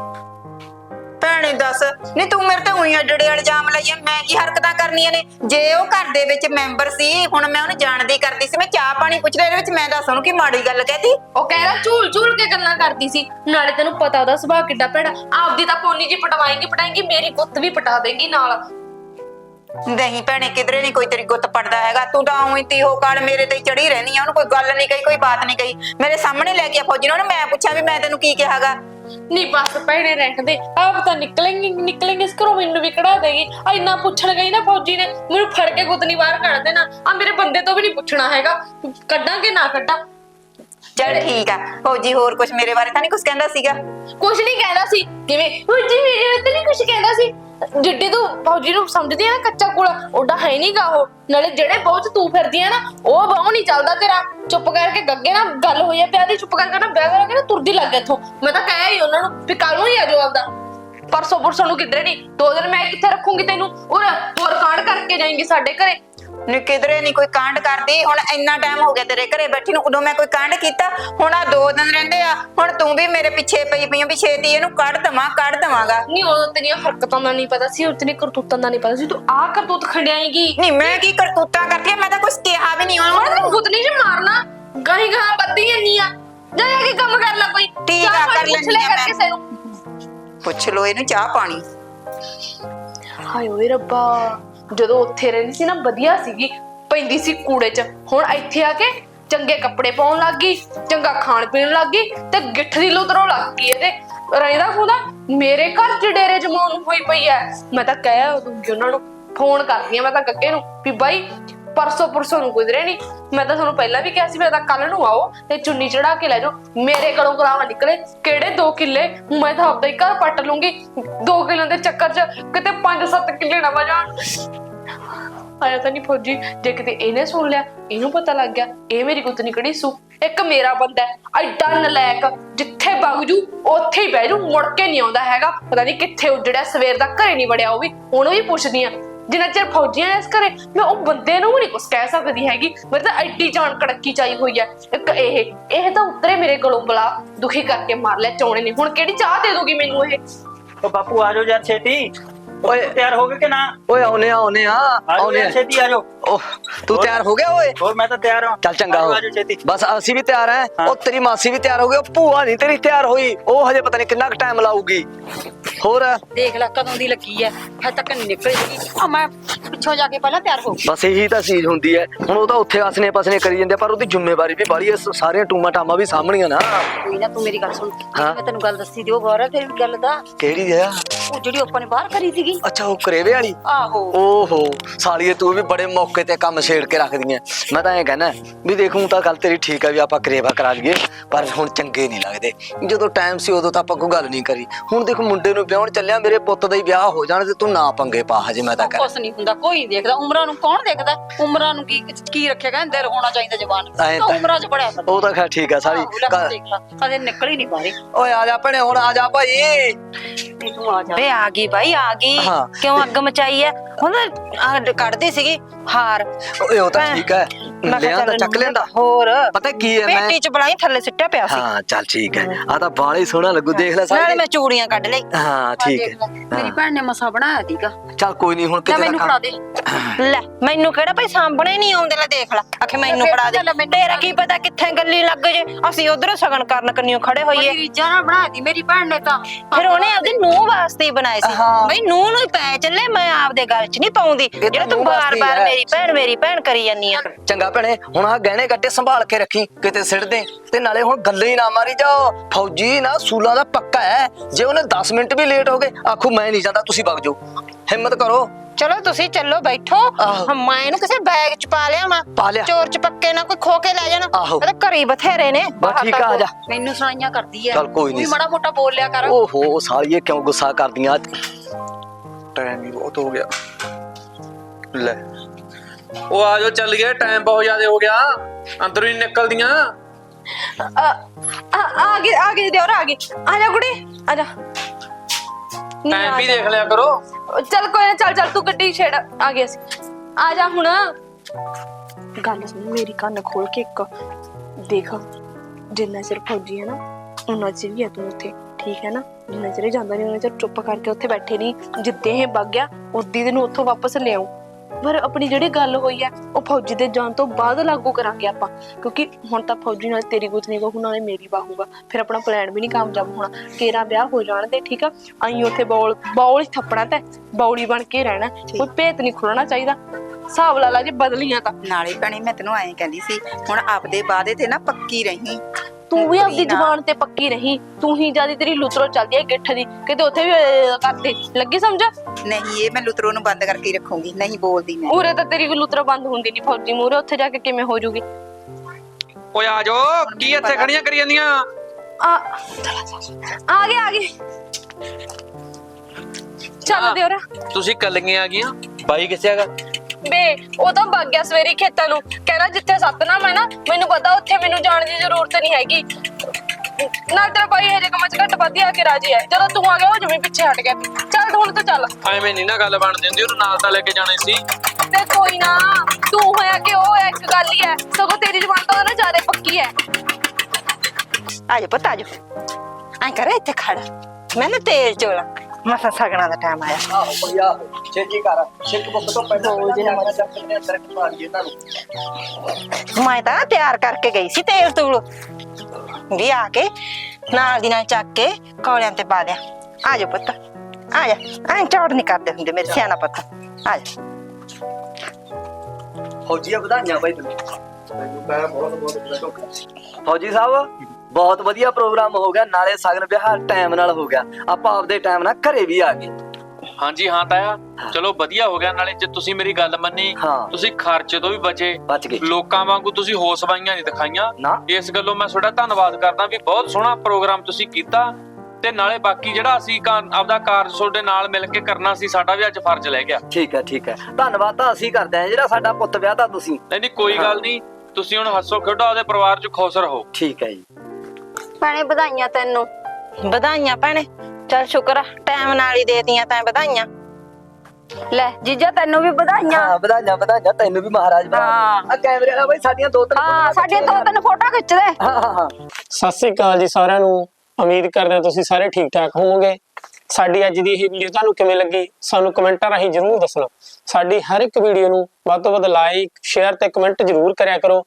F: ਭੈਣੇ ਦੱਸ। ਨਹੀਂ ਤੂੰ ਮੇਰੇ ਤੇ ਉਹੀ ਅਡੜੇ ਇਲਜ਼ਾਮ ਲਾਈਏ ਮੈਂ ਕੀ ਹਰਕਤਾਂ ਕਰਨੀਆਂ ਨੇ? ਜੇ ਉਹ ਘਰ ਦੇ ਵਿੱਚ ਮੈਂਬਰ ਸੀ ਹੁਣ ਮੈਂ ਉਹਨੂੰ ਜਾਣਦੀ ਕਰਦੀ ਸੀ। ਮੈਂ ਚਾਹ ਪਾਣੀ ਪੁੱਛ ਲਿਆ ਇਹਦੇ ਵਿੱਚ ਮੈਂ ਦੱਸ ਉਹਨੂੰ ਕੀ ਮਾੜੀ ਗੱਲ ਕਹਿਤੀ?
D: ਉਹ ਕਹਿੰਦਾ ਝੂਲ ਝੂਲ ਕੇ ਗੱਲਾਂ ਕਰਦੀ ਸੀ। ਨਾਲੇ ਤੈਨੂੰ ਪਤਾ ਉਹਦਾ ਸੁਭਾਅ ਕਿੱਡਾ ਭੈੜਾ। ਆਪਦੀ ਤਾਂ ਪੋਨੀ ਜੀ ਪਟਵਾਏਂਗੀ ਪਟਾਏਂਗੀ ਮੇਰੀ ਗੁੱਤ ਵੀ ਪਟਾ ਦੇਂਗੀ ਨਾਲ।
F: ਨਹੀਂ ਭੈਣੇ ਕਿਧਰੇ ਨਹੀਂ ਕੋਈ ਤੇਰੀ ਗੁੱਤ ਪੜਦਾ ਹੈਗਾ। ਤੂੰ ਤਾਂ ਉਂ ਤੀ ਹੋ ਕਾਲ ਮੇਰੇ ਤੇ ਚੜੀ ਰਹਿਣੀ ਆ। ਉਹਨੂੰ ਕੋਈ ਗੱਲ ਨਹੀਂ ਕਹੀ ਕੋਈ ਬਾਤ ਨਹੀਂ ਕਹੀ। ਮੇਰੇ ਸਾਹਮਣੇ ਲੈ ਕੇ ਆ ਫੌਜੀ ਨੂੰ। ਉਹਨੂੰ ਮੈਂ ਪੁੱਛਿਆ ਵੀ ਮੈਂ ਤੈਨੂੰ ਕੀ ਕਿਹਾਗਾ।
D: ਨਹੀਂ ਬਸ ਭੈਣੇ ਰਹਿਣ ਦੇ ਆਪ ਤਾਂ ਨਿਕਲेंगे ਨਿਕਲेंगे ਇਸ ਘਰੋਂ ਮੈਨੂੰ ਵੀ ਕਢਾ ਦੇਗੀ। ਆ ਇੰਨਾ ਪੁੱਛਣ ਗਈ ਨਾ ਫੌਜੀ ਨੇ ਮੈਨੂੰ ਫੜ ਕੇ ਗੁੱਤਨੀ ਬਾਹਰ ਕੱਢ ਦੇਣਾ। ਆ ਮੇਰੇ ਬੰਦੇ ਤੋਂ ਵੀ ਨਹੀਂ ਪੁੱਛਣਾ ਹੈਗਾ ਕੱਢਾਂਗੇ ਨਾ ਕੱਢਾਂ?
F: ਚਲ ਠੀਕ ਆ ਫੌਜੀ ਹੋਰ ਕੁਝ ਮੇਰੇ ਬਾਰੇ ਤਾਂ ਨਹੀਂ ਕੁਝ ਕਹਿੰਦਾ ਸੀਗਾ?
D: ਕੁਛ ਨਹੀਂ ਕਹਿੰਦਾ ਸੀ ਕਿਵੇਂ? ਫੌਜੀ ਮੇਰੇ ਉੱਤੇ ਨਹੀਂ ਕੁਛ ਕਹਿੰਦਾ ਸੀ। ਜਿੱਡੀ ਤੂੰ ਫੌਜੀ ਨੂੰ ਸਮਝਦੀ ਆ ਨਾ ਕੱਚਾ ਕੋਲ ਓਡਾ ਹੈ ਨਹੀਂਗਾ ਉਹ। ਨਾਲੇ ਜਿਹੜੇ ਬਹੁਤ ਤੂੰ ਫਿਰਦੀ ਹੈ ਨਾ, ਉਹ ਬਹੁ ਨਹੀਂ ਚੱਲਦਾ ਤੇਰਾ। ਚੁੱਪ ਕਰਕੇ ਗੱਗੇ ਨਾ ਗੱਲ ਹੋਈ ਆ, ਪਿਆ ਦੀ ਚੁੱਪ ਕਰਕੇ ਨਾ ਵਿਆਹ ਕਰਾਂਗੇ ਨਾ ਤੁਰਦੀ ਲੱਗ ਗਿਆ ਇੱਥੋਂ। ਮੈਂ ਤਾਂ ਕਹਿਆ ਹੀ ਉਹਨਾਂ ਨੂੰ ਵੀ ਕੱਲ ਨੂੰ ਹੀ ਆ ਜਾਓ ਆਪਦਾ। ਪਰਸੋਂ ਪਰਸੋਂ ਨੂੰ ਕਿਧਰੇ ਨਹੀਂ ਦੋ ਦਿਨ ਮੈਂ ਕਿੱਥੇ ਰੱਖੂੰਗੀ ਤੈਨੂੰ? ਹੋਰ ਹੋਰ ਕਾਂਡ ਕਰਕੇ ਜਾਏਂਗੇ ਸਾਡੇ ਘਰੇ।
F: ਨੀ ਕਿਧਰੇ ਨਹੀਂ ਕੋਈ ਕਾਂਡ ਕਰਦੀ। ਹੁਣ ਇੰਨਾ ਟਾਈਮ ਹੋ ਗਿਆ ਤੇਰੇ ਘਰੇ ਬੈਠੀ ਨੂੰ ਉਦੋਂ ਮੈਂ ਕੋਈ ਕਾਂਡ ਕੀਤਾ। ਹੁਣ ਆ ਦੋ ਦਿਨ ਰਹਿੰਦੇ ਆ। ਹੁਣ ਤੂੰ ਵੀ ਮੇਰੇ ਪਿੱਛੇ ਪਈ ਪਈ ਆਂ ਵੀ ਛੇਤੀ ਇਹਨੂੰ ਕੱਢ ਦਵਾਂ ਕੱਢ ਦਵਾਂਗਾ।
D: ਨਹੀਂ ਉਦੋਂ ਤੇਰੀਆਂ ਹਰਕਤਾਂ ਦਾ ਨਹੀਂ ਪਤਾ ਸੀ ਉਹ ਤੇਰੀ ਕਰਤੂਤਾਂ ਦਾ ਨਹੀਂ ਪਤਾ ਸੀ। ਤੂੰ ਆਹ ਕਰਤੂਤ ਖੰਡਿਆਏਗੀ।
F: ਨਹੀਂ ਮੈਂ ਕੀ ਕਰਤੂਤਾਂ ਕਰਦੀ ਆ? ਮੈਂ ਤਾਂ ਕੁਝ ਕਿਹਾ ਵੀ ਨਹੀਂ
D: ਹੁਣ
F: ਉਹਨੂੰ
D: ਤੈਨੂੰ ਗੁੱਤਨੀ ਚ ਮਾਰਨਾ? ਗਾਈ ਗਾਂ ਬੱਦੀ ਨਹੀਂ ਆ। ਜਾ ਜਾ ਕੇ ਕੰਮ ਕਰ ਲੈ ਕੋਈ।
F: ਠੀਕ
D: ਚਾਹ
F: ਆ, ਕਰ
D: ਪੁੱਛ
F: ਲੈਂਦੀ
D: ਲਿਆ
F: ਆ
D: ਕਰ
F: ਮੈਂ।
D: ਕਿਸੇ ਨੂੰ।
F: ਪੁੱਛ ਲੋ ਇਹਨੂੰ ਚਾਹ ਪਾਣੀ।
D: ਹਾਏ ਓਏ ਰੱਬਾ। ਜਦੋਂ ਉੱਥੇ ਰਹਿੰਦੀ ਸੀ ਨਾ, ਵਧੀਆ ਸੀਗੀ, ਪੈਂਦੀ ਸੀ ਕੂੜੇ 'ਚ। ਹੁਣ ਇੱਥੇ ਆ ਕੇ ਚੰਗੇ ਕੱਪੜੇ ਪਾਉਣ ਲੱਗ ਗਈ, ਚੰਗਾ ਖਾਣ ਪੀਣ ਲੱਗ ਗਈ ਤੇ ਗਿੱਠ ਦੀ ਲੁਤਰੋਂ ਲੱਗ ਗਈ ਇਹਦੇ। ਰਹਿੰਦਾ ਹੁੰਦਾ ਮੇਰੇ ਘਰ 'ਚ ਡੇਰੇ ਜਮਾਉਣ ਹੋਈ ਪਈ ਐ। ਮੈਂ ਤਾਂ ਕਹਿਆ ਉਹਨਾਂ ਨੂੰ, ਫੋਨ ਕਰਦੀ ਆ ਮੈਂ ਤਾਂ ਗੱਗੇ ਨੂੰ ਵੀ ਬਾਈ ਪਰਸੋਂ ਪਰਸੋਂ ਨੂੰ ਗੁਜ਼ਰੇ ਨਹੀਂ ਮੈਂ ਤਾਂ ਤੁਹਾਨੂੰ ਪਹਿਲਾਂ ਵੀ ਕਿਹਾ ਸੀ ਮੈਂ ਤਾਂ ਕੱਲ ਨੂੰ ਆਓ ਤੇ ਚੁੰਨੀ ਚੜਾ ਕੇ ਲੈ ਜਾਓ। ਮੇਰੇ ਕੋਲੋਂ ਗਲਾਵਾ ਨਿਕਲੇ। ਕਿਹੜੇ 2 ਕਿੱਲੇ? ਮੈਂ ਤਾਂ ਆਪਦਾ ਹੀ ਘਰ ਪੱਟ ਲੂੰਗੀ। 2 ਕਿੱਲਿਆਂ ਦੇ ਚੱਕਰ 'ਚ ਕਿਤੇ 5-7 ਕਿੱਲੇ ਨਾ ਵਜਾਣ ਆਇਆ ਤਾਂ ਨਹੀਂ ਫੌਜੀ। ਜੇ ਕਿਤੇ ਇਹਨੇ ਸੁਣ ਲਿਆ ਇਹਨੂੰ ਪਤਾ ਲੱਗ ਗਿਆ ਇਹ ਮੇਰੀ ਗੁੱਤ ਨਿਕੜੀ ਸੂ? ਇੱਕ ਮੇਰਾ ਬੰਦਾ ਹੈ, ਐਡਾ ਨਲਾਇਕ ਜਿੱਥੇ ਵਗ ਜੂ ਉੱਥੇ ਹੀ ਬਹਿ ਜੂ ਮੁੜ ਕੇ ਨਹੀਂ ਆਉਂਦਾ ਹੈਗਾ। ਪਤਾ ਨਹੀਂ ਕਿੱਥੇ ਉੱਜੜਿਆ ਸਵੇਰ ਦਾ ਘਰੇ ਨਹੀਂ ਵੜਿਆ ਉਹ ਵੀ। ਹੁਣ ਵੀ ਪੁੱਛਦੀ ਆ ਜਿੰਨਾ ਚਿਰ ਫੌਜੀਆਂ ਇਸ ਘਰੇ ਮੈਂ ਉਹ ਬੰਦੇ ਨੂੰ ਵੀ ਨਹੀਂ ਕੁਝ ਕਹਿ ਸਕਦੀ ਹੈਗੀ। ਮੇਰੇ ਤਾਂ ਐਡੀ ਜਾਨ ਕੜਕੀ ਚਾਈ ਹੋਈ ਹੈ। ਇੱਕ ਇਹ ਇਹ ਤਾਂ ਉਤਰੇ ਮੇਰੇ ਗਲੋਂ ਬਲਾ ਦੁਖੀ ਕਰਕੇ ਮਾਰ ਲਿਆ ਚੌਣੇ ਨੇ। ਹੁਣ ਕਿਹੜੀ ਚਾਹ ਦੇ ਦੋਗੀ ਮੈਨੂੰ ਇਹ?
G: ਉਹ ਬਾਪੂ ਆ ਜਾਓ ਯਾਰ ਛੇਤੀ।
E: ਓਏ।
G: ਤਿਆਰ ਹੋ ਗਏ ਕਿ ਨਾ?
E: ਓਏ ਆਉਨੇ ਆ ਆਉਨੇ ਆ ਆਉਨੇ
G: ਛੇਤੀ ਆ ਜਾਓ।
E: ਓਹ ਤੂੰ ਤਿਆਰ ਹੋ ਗਿਆ ਓਏ?
G: ਹੋਰ ਮੈਂ ਤਾਂ ਤਿਆਰ ਹਾਂ।
E: ਚੱਲ ਚੰਗਾ ਹੋ।
G: ਜਾਓ, ਆ ਜਾਓ ਛੇਤੀ।
E: ਬਸ ਅਸੀਂ ਵੀ ਤਿਆਰ ਐ
G: ਹਾਂ।
E: ਉਹ ਤੇਰੀ ਮਾਸੀ ਵੀ ਤਿਆਰ ਹੋ ਗਈ। ਉਹ ਭੂਆ ਨਹੀਂ ਤੇਰੀ ਤਿਆਰ ਹੋਈ। ਉਹ ਹਜੇ ਪਤਾ ਨਹੀਂ ਕਿੰਨਾ ਕੁ ਟਾਈਮ ਲਾਊਗੀ। ਹੋਰ?
A: ਦੇਖ ਲੈ ਕਦੋਂ ਦੀ ਲੱਗੀ ਐ। ਹਜੇ ਤੱਕ ਨਹੀਂ ਨਿਕਲੇਗੀ ਆ ਮੈਂ ਪਿੱਛੋਂ ਜਾ ਕੇ ਪਹਿਲਾਂ ਤਿਆਰ ਹੋ ਗਈ।
E: ਬਸ ਇਹੀ ਤਾਂ ਚੀਜ਼ ਹੁੰਦੀ ਐ। ਹੁਣ ਉਹ ਤਾਂ ਉੱਥੇ ਆਸਨੇ ਪਸਨੇ ਕਰੀ ਜਾਂਦੇ ਆ, ਪਰ ਉਹਦੀ ਜ਼ਿੰਮੇਵਾਰੀ ਵੀ ਬਾਲੀ ਐ। ਸਾਰੀਆਂ ਟੂਮਾ ਟਾਮਾ ਵੀ ਸਾਹਮਣੀਆਂ ਨਾ।
A: ਕੋਈ ਨਾ ਤੂੰ ਮੇਰੀ ਗੱਲ ਸੁਣ।
E: ਹਾਂ।
A: ਮੈਂ ਤੈਨੂੰ ਗੱਲ ਦੱਸੀ ਦਿਓ ਗੌਰ ਤੇਰੀ ਗੱਲ ਦਾ।
E: ਕਿਹੜੀ ਆ
A: ਉਹ ਜਿਹੜੀ ਆਪਾਂ ਨੇ ਬਾਹਰ ਕਰੀ ਸੀਗੀ।
E: ਅੱਛਾ ਉਹ ਕਰੇਵੇ ਵਾਲੀ?
A: ਆਹੋ।
E: ਓਹੋ ਸਾਲੀਏ ਤੂੰ ਵੀ ਬੜੇ ਮੌਕੇ ਤੇ ਕੰਮ ਛੇੜ ਕੇ ਰੱਖਦੀ ਐ ਮੈਂ ਤਾਂ ਐਂ ਕਹਿਣਾ ਵੀ ਦੇਖੂੰ ਤਾਂ ਗੱਲ ਤੇਰੀ ਠੀਕ ਆ ਵੀ ਆਪਾਂ ਕਰੇਵਾ ਕਰਾ ਲਈਏ ਪਰ ਹੁਣ ਚੰਗੇ ਨਹੀਂ ਲੱਗਦੇ। ਜਦੋਂ ਟਾਈਮ ਸੀ ਉਦੋਂ ਤਾਂ ਆਪਾਂ ਕੋਈ ਗੱਲ ਨਹੀਂ ਕਰੀ। ਹੁਣ ਦੇਖ ਮੁੰਡੇ ਨੂੰ ਵਿਆਹਣ ਚੱਲਿਆ ਮੇਰੇ ਪੁੱਤ ਦਾ ਹੀ ਵਿਆਹ ਹੋ ਜਾਣਾ ਤੇ ਤੂੰ ਨਾ ਪੰਗੇ ਪਾ ਹਜੇ ਮੈਂ ਤਾਂ ਕਰ
A: ਕੁਛ ਨਹੀਂ ਹੁੰਦਾ ਕੋਈ ਨਹੀਂ ਦੇਖਦਾ। ਉਮਰਾਂ ਨੂੰ ਕੌਣ ਦੇਖਦਾ? ਉਮਰਾਂ ਨੂੰ ਕੀ ਕੀ ਰੱਖਿਆ ਕਹਿੰਦੇ ਦਿਲ ਹੋਣਾ ਚਾਹੀਦਾ ਜਵਾਨ।
E: ਐਂ
A: ਤਾਂ
E: ਤਾਂ-
A: ਉਮਰਾਂ 'ਚ ਬੜਿਆ
E: ਉਹ ਤਾਂ ਖੈਰ ਠੀਕ ਆ ਸਾਰੀ
A: ਕਦੇ ਨਿਕਲ ਹੀ ਨਹੀਂ ਬਾਹਰ।
E: ਓਏ ਆ ਜਾ ਭੈਣੇ ਹੁਣ ਆ ਜਾ ਭਾਈ।
A: ਨਹੀਂ ਤੂੰ ਆ ਜਾ
B: ਵੇ ਆ ਗਈ ਬਾਈ ਆ ਗਈ।
E: ਹਾਂ।
B: ਕਿਉਂ ਅੱਗ ਮਚਾਈ ਐ? ਹੁਣ ਤਾਂ ਕੱਢਦੀ ਸੀਗੀ ਹਾਰ।
E: ਓਏ ਉਹ ਤਾਂ ਠੀਕ ਹੈ
B: ਮੈਂ ਕਿਹਾ
E: ਲਿਆਂਦਾ
B: ਚੱਲ
E: ਚੱਕ ਲੈਂਦਾ
B: ਹੋਰ
E: ਪਤਾ ਕੀ ਹੈ ਮੈਂ
B: ਪੇਟੀ ਚ ਬਲਾਈ ਥੱਲੇ ਸਿੱਟਿਆ ਪਿਆ ਸੀ।
E: ਹਾਂ ਚੱਲ ਠੀਕ ਹੈ। ਆ ਤਾਂ ਬਾਲੇ ਸੋਹਣਾ ਲੱਗੂ ਦੇਖ ਲੈ
B: ਨਾਲੇ
E: ਸਾਰੀ
B: ਮੈਂ ਚੂੜੀਆਂ ਕੱਢ ਲਈ।
E: ਹਾਂ ਠੀਕ
A: ਦੇਖ ਲੈ,
E: ਹੈ।
A: ਮੇਰੀ ਭੈਣ ਨੇ ਮਸਾ ਬਣਾਇਆ ਸੀਗਾ।
E: ਚੱਲ ਕੋਈ ਨਹੀਂ ਹੁਣ
A: ਲੈ
E: ਕਿਤੇ
A: ਮੈਨੂੰ
E: ਦਾ
A: ਫੜਾ
E: ਕੰਮ-
A: ਦੇ
B: ਲੈ ਮੈਨੂੰ ਕਿਹੜਾ ਭਾਈ ਸਾਂਭਣੇ ਨਹੀਂ ਆਉਂਦੇ ਲੈ ਦੇਖ ਲੈ। ਆਖੇ ਮੈਨੂੰ
A: ਫਿਰ
B: ਫੜਾ ਦੇ।
A: ਲੈ ਮੈਨੂੰ
B: ਤੇਰਾ ਕੀ। ਪਤਾ ਕਿੱਥੇ ਗੱਲੀ ਲੱਗ ਜੇ। ਅਸੀਂ ਉਧਰੋਂ ਸਗਨ ਕਰਨ ਕੰਨਿਓ ਖੜੇ ਹੋਈਏ।
A: ਮੇਰੀ ਰੀਜਾ ਨਾਲ ਬਣਾਇਆ ਸੀ ਮੇਰੀ ਭੈਣ ਨੇ ਤਾਂ।
B: ਫਿਰ ਉਹਨੇ ਆਪਦੀ ਨੂੰਹ ਵਾਸਤੇ ਹੀ ਬਣਾਏ ਸੀ।
E: ਹਾਂ।
B: ਬਈ ਨੂੰਹ ਨੂੰ ਹੀ ਪੈ ਚੱਲੇ ਮੈਂ ਆਪਦੇ ਗੱਲ 'ਚ ਨਹੀਂ ਪਾਉਂਦੀ।
E: ਤਾਂ
B: ਜਿਹੜਾ ਤੂੰ
E: ਨੂੰਹ ਵਾਸਤੇ ਹੀ
B: ਬਾਰ-ਬਾਰ
E: ਹੈ।
B: ਮੇਰੀ ਭੈਣ ਮੇਰੀ ਭੈਣ ਕਰੀ ਜਾਨੀ ਆ।
E: ਚੰਗਾ ਭੈਣੇ ਹੁਣ ਆ ਗਹਿਣੇ ਗੱਟੇ ਸੰਭਾਲ ਕੇ ਰੱਖੀ ਕਿਤੇ ਸਿੱਟ ਦੇ। ਤੇ ਨਾਲੇ ਹੁਣ ਗੱਲੇ ਹੀ ਨਾ ਮਾਰੀ ਜਾਓ। ਫੌਜੀ ਨਾ ਸੂਲਾਂ ਦਾ ਪੱਕਾ ਹੈ। ਜੇ ਉਹਨੇ 10 ਮਿੰਟ ਵੀ ਲੇਟ ਹੋ ਗਏ ਆਖੂ ਮੈਂ ਨਹੀਂ ਜਾਂਦਾ ਤੁਸੀਂ ਵਗ ਜਾਓ। ਹਿੰਮਤ ਕਰੋ।
B: ਚਲੋ ਤੁਸੀਂ ਚੱਲੋ ਬੈਠੋ।
E: ਆਹੋ।
B: ਮੈਂ ਇਹਨੂੰ ਕਿਸੇ ਬੈਗ 'ਚ ਪਾ ਲਿਆ ਵਾ।
E: ਪਾ ਲਿਆ।
B: ਚੋਰ ਚ ਪੱਕੇ ਨਾ ਕੋਈ ਖੋ ਕੇ ਲੈ ਜਾਣਾ।
E: ਆਹੋ।
B: ਇਹ ਤਾਂ ਘਰੇ ਹੀ ਬਥੇਰੇ ਨੇ।
E: ਬਸ ਠੀਕ ਆ ਆ। ਜਾ।
A: ਮੈਨੂੰ ਸੁਣਾਈਆਂ ਕਰਦੀ ਐ
E: ਚੱਲ ਕੋਈ ਨੀ।
A: ਵੀ ਮਾੜਾ ਮੋਟਾ ਬੋਲ ਲਿਆ ਕਰ।
E: ਓਹੋ ਸਾਲੀਏ ਕਿਉਂ ਗੁੱਸਾ ਕਰਦੀਆਂ? ਟਾਈਮ ਹੀ ਬਹੁਤ ਹੋ ਗਿਆ। ਲੈ।
C: ਉਹ ਆ ਜਾਓ ਚੱਲ ਗਿਆ ਟਾਈਮ ਬਹੁਤ ਜ਼ਿਆਦਾ ਹੋ ਗਿਆ। ਅੰਦਰੋਂ ਹੀ ਨੀ ਨਿਕਲਦੀਆਂ।
D: ਆ ਆ- ਆ ਗਏ ਆ ਗਏ ਦਿਓਰ ਆ ਗਏ। ਆ ਜਾ ਕੁੜੀ ਆ ਜਾ। ਨਹੀਂ,
C: ਟਾਈਮ ਵੀ
D: ਜਾ।
C: ਦੇਖ ਲਿਆ ਕਰੋ।
D: ਚੱਲ ਕੋਈ ਨਾ ਚੱਲ ਚੱਲ ਤੂੰ ਗੱਡੀ ਛੇੜ ਆ ਗਿਆ ਸੀ ਆ ਜਾ ਹੁਣ। ਗੱਲ ਸੁਣ ਮੇਰੀ ਕੰਨ ਖੋਲ ਕੇ ਇੱਕ ਦੇਖ। ਜਿੰਨਾ ਚਿਰ ਫੌਜੀ ਹੈ ਨਾ ਉਹਨਾਂ ਚਿਰ ਹੀ ਆ ਤੂੰ ਉੱਥੇ ਠੀਕ ਹੈ ਨਾ? ਜਿੰਨਾ ਚਿਰ ਇਹ ਜਾਂਦਾ ਨਹੀਂ ਉਹਨਾਂ ਚਿਰ ਚੁੱਪ ਕਰਕੇ ਉੱਥੇ ਬੈਠੇ ਨਹੀਂ ਜਿੱਦੇ ਇਹ ਵਗ ਗਿਆ ਉਦੀ ਤੈਨੂੰ ਉੱਥੋਂ ਵਾਪਸ ਲਿਆਉ ਪਰ ਆਪਣੀ ਜਿਹੜੀ ਗੱਲ ਹੋਈ ਹੈ ਉਹ ਫੌਜੀ ਦੇ ਜਾਣ ਤੋਂ ਬਾਅਦ ਲਾਗੂ ਕਰਾਂਗੇ ਆਪਾਂ। ਕਿਉਂਕਿ ਹੁਣ ਤਾਂ ਫੌਜੀ ਨਾਲ ਤੇਰੀ ਗੁੱਤਨੀ ਕਹੂ ਨਾਲੇ ਮੇਰੀ ਬਾਹੂਗਾ। ਫਿਰ ਆਪਣਾ ਪਲਾਨ ਵੀ ਨਹੀਂ ਕਾਮਯਾਬ ਹੋਣਾ। ਕੇਰਾ ਵਿਆਹ ਹੋ ਜਾਣ ਦੇ ਠੀਕ ਆ ਆਈ ਉੱਥੇ ਬੌਲ ਬੌਲ ਹੀ ਥੱਪਣਾ ਤੇ। ਬੌਲੀ ਬਣ ਕੇ ਰਹਿਣਾ। ਕੋਈ ਭੇਤ ਨਹੀਂ ਖੁੱਲਣਾ ਚਾਹੀਦਾ। ਹਿਸਾਬ ਲਾ ਲਾ ਜੇ ਬਦਲੀਆਂ ਤਾਂ।
F: ਨਾਲੇ ਭੈਣੇ ਮੈਂ ਤੈਨੂੰ ਐਂ ਕਹਿੰਦੀ ਸੀ ਹੁਣ ਆਪਦੇ ਵਾਅਦੇ ਤੇ ਨਾ ਪੱਕੀ ਰਹੀਂ।
D: ਤੂੰ ਵੀ
F: ਨਾ।
D: ਜ਼ੁਬਾਨ ਤੇ ਪੱਕੀ ਰਹੀ। ਤੂੰ ਹੀ ਜਿਆਦੀ ਤੇਰੀ ਲੁਤਰੋ ਚੱਲਦੀ ਹੈ ਗਿੱਠ ਦੀ। ਕਿਤੇ ਉੱਥੇ ਵੀ ਅਹ, ਕਰਦੇ। ਲੱਗੀ ਸਮਝ?
F: ਨਹੀਂ ਇਹ ਮੈਂ ਲੁਤਰੋ ਨੂੰ ਬੰਦ ਕਰਕੇ ਹੀ ਰੱਖੂੰਗੀ। ਨਹੀਂ ਬੋਲਦੀ ਮੈਂ।
D: ਉਰੇ ਤਾਂ ਤੇਰੀ ਲੁਤਰੋ ਬੰਦ ਹੁੰਦੀ ਨਹੀਂ ਫੌਜੀ ਮੂਰੇ ਉੱਥੇ ਜਾ ਕੇ ਕਿਵੇਂ ਹੋ ਜੂਗੀ?
C: ਓਏ ਆ ਜਾਓ। ਕੀ ਇੱਥੇ ਖੜੀਆਂ ਕਰੀ ਜਾਂਦੀਆਂ?
D: ਆ ਆ ਗਏ ਆ ਗਏ। ਚੱਲ ਦਿਓਰਾ
C: ਤੁਸੀਂ ਕੱਲੀਆਂ ਆ ਗਈਆਂ। ਬਾਈ ਕਿੱਥੇ ਹੈਗਾ?
D: ਬੇ ਉਹ ਤਾਂ ਭੱਗ ਗਿਆ ਸਵੇਰੀ ਖੇਤਾਂ ਨੂੰ। ਕਹਿੰਦਾ ਜਿੱਥੇ ਸਤਨਾਮ ਹੈ ਨਾ ਮੈਨੂੰ ਪਤਾ ਉੱਥੇ ਮੈਨੂੰ ਜਾਣ ਦੀ ਜ਼ਰੂਰਤ ਨਹੀਂ ਹੈਗੀ। ਨਾਲ ਤੇਰਾ ਭਾਈ ਹਜੇ ਕਮਚ ਘੱਟ ਵੱਧ ਆ ਕੇ ਰਾਜੀ ਹੈ। ਜਦੋਂ ਤੂੰ ਆ ਗਿਆ ਉਹ ਜਿਵੇਂ ਪਿੱਛੇ ਹਟ ਗਿਆ ਚੱਲ ਹੁਣ ਤਾਂ ਚੱਲ।
C: ਐਵੇਂ ਨਹੀਂ ਨਾ ਗੱਲ ਬਣ ਦਿੰਦੀ ਉਹਨੂੰ ਨਾਲ ਤਾਂ ਲੈ ਕੇ ਜਾਣੀ ਸੀ।
D: ਤੇ ਕੋਈ ਨਾ ਤੂੰ ਹੋਇਆ ਕਿ ਉਹ ਇੱਕ ਗੱਲ ਹੀ ਹੈ। ਸਗੋਂ ਤੇਰੀ ਜ਼ਬਾਨ ਤਾਂ ਨਾ ਜ਼ਿਆਦਾ ਪੱਕੀ ਹੈ।
B: ਆ ਜਾ ਪੁੱਤ ਆ ਜਾ ਐਂ ਕਰ ਇੱਥੇ ਖੜ। ਮੈਂ ਨਾ ਤੇਲ ਚੋਲਾ। ਮਸਾ ਸਗਣਾ ਦਾ ਟਾਈਮ ਆਇਆ।
E: ਆਹੋ ਭਈਆ ਛੇਤੀ ਕਰ? ਛਿੱਕ ਬੁੱਕ ਤੋਂ ਪਹਿਲਾਂ ਪਹਿਲਾਂ ਮਾਰਾ ਚੱਕ ਕੇ ਅੰਦਰ ਮਾਰ ਗਏ ਇਹਨਾਂ ਨੂੰ
B: ਮੈਂ ਤਾਂ ਤਿਆਰ ਕਰਕੇ ਗਈ ਸੀ ਤੇਲ ਤੂਲ। ਵੀ ਆ ਕੇ ਨਾਲ ਦੀ ਨਾਲ ਚੱਕ ਕੇ ਕੌਲਿਆਂ ਤੇ ਪਾ ਦਿਆ ਆ ਜਾ ਪੁੱਤ ਆ ਜਾ। ਐਂ ਚੌੜ ਨਹੀਂ ਕਰਦੇ ਹੁੰਦੇ ਮੇਰੇ ਸਿਆਣਾ ਪੁੱਤ। ਆ ਜਾ।
E: ਫੌਜੀਆ ਵਧਾਈਆਂ ਬਾਈ ਤੈਨੂੰ। ਬਹੁਤ ਬਹੁਤ ਫੌਜੀ ਸਾਹਿਬ ਬਹੁਤ ਵਧੀਆ ਪ੍ਰੋਗਰਾਮ ਹੋ ਗਿਆ। ਨਾਲੇ ਸਗਨ ਵਿਆਹ ਟਾਈਮ ਨਾਲ ਹੋ ਗਿਆ। ਆਪਾਂ ਆਪਦੇ ਟਾਈਮ ਨਾਲ ਘਰੇ ਵੀ ਆ ਗਏ।
C: ਹਾਂਜੀ ਹਾਂ ਤਾਇਆ। ਚਲੋ ਵਧੀਆ ਹੋ ਗਿਆ। ਨਾਲੇ ਜੇ ਤੁਸੀਂ ਮੇਰੀ ਗੱਲ ਮੰਨੀ
E: ਹਾਂ।
C: ਤੁਸੀਂ ਖਰਚੇ ਤੋਂ ਵੀ ਬਚੇ।
E: ਬਚ ਗਏ।
C: ਲੋਕਾਂ ਵਾਂਗੂ ਤੁਸੀਂ ਹੋਸਵਾਈਆਂ ਨਹੀਂ ਦਿਖਾਈਆਂ।
E: ਨਾ।
C: ਇਸ ਗੱਲੋਂ ਮੈਂ ਤੁਹਾਡਾ ਧੰਨਵਾਦ ਕਰਦਾ ਵੀ ਬਹੁਤ ਸੋਹਣਾ ਪ੍ਰੋਗਰਾਮ ਤੁਸੀਂ ਕੀਤਾ। ਤੇ ਨਾਲੇ ਬਾਕੀ ਜਿਹੜਾ ਅਸੀਂ ਕਾ- ਆਪਦਾ ਕਾਰਜ ਤੁਹਾਡੇ ਨਾਲ ਮਿਲ ਕੇ ਕਰਨਾ ਸੀ ਸਾਡਾ ਵੀ ਅੱਜ ਫਰਜ਼ ਲੈ ਗਿਆ।
E: ਠੀਕ ਹੈ ਠੀਕ ਹੈ। ਧੰਨਵਾਦ ਤਾਂ ਅਸੀਂ ਕਰਦੇ ਹਾਂ ਜਿਹੜਾ ਸਾਡਾ ਪੁੱਤ ਵਿਆਹ ਤਾਂ ਤੁਸੀਂ।
C: ਨਹੀਂ ਨਹੀਂ ਕੋਈ ਗੱਲ ਨਹੀਂ। ਤੁਸੀਂ ਹੁਣ ਹੱਸੋ ਖੇਡੋ ਆਪਦੇ ਪਰਿਵਾਰ 'ਚ ਖੁਸ਼ ਰਹੋ।
E: ਠੀਕ ਹੈ ਜੀ।
A: ਭੈਣੇ ਵਧਾਈਆਂ ਤੈਨੂੰ।
B: ਵਧਾਈਆਂ ਭੈਣੇ। ਚੱਲ ਸ਼ੁਕਰ ਆ ਟਾਈਮ ਨਾਲ ਹੀ ਦੇਤੀਆਂ ਤਾਂ ਵਧਾਈਆਂ।
A: ਲੈ ਜੀਜਾ ਤੈਨੂੰ ਵੀ ਵਧਾਈਆਂ।
E: ਹਾਂ ਵਧਾਈਆਂ ਵਧਾਈਆਂ ਤੈਨੂੰ ਵੀ ਮਹਾਰਾਜ ਬਣਾ
A: ਹਾਂ।
E: ਆ ਕੈਮਰੇ ਵਾਲਾ ਬਾਈ ਸਾਡੀਆਂ ਦੋ ਤਿੰਨ
A: ਹਾਂ ਸਾਡੀਆਂ ਦੋ ਤਿੰਨ ਫੋਟੋ ਖਿੱਚ ਦੇ
E: ਹਾਂ ਹਾਂ ਹਾਂ।
H: ਸਤਿ ਸ੍ਰੀ ਅਕਾਲ ਜੀ ਸਾਰਿਆਂ ਨੂੰ। ਉਮੀਦ ਕਰਦੇ ਹਾਂ ਤੁਸੀਂ ਸਾਰੇ ਠੀਕ ਠਾਕ ਹੋਵੋਗੇ। ਸਾਡੀ ਅੱਜ ਦੀ ਇਹ ਵੀਡੀਓ ਤੁਹਾਨੂੰ ਕਿਵੇਂ ਲੱਗੀ ਸਾਨੂੰ ਕਮੈਂਟਾਂ ਰਾਹੀਂ ਜਰੂਰ ਦੱਸਣਾ। ਸਾਡੀ ਹਰ ਇੱਕ ਵੀਡੀਓ ਨੂੰ ਵੱਧ ਤੋਂ ਵੱਧ ਲਾਈਕ ਸ਼ੇਅਰ ਤੇ ਕਮੈਂਟ ਜਰੂਰ ਕਰਿਆ ਕਰੋ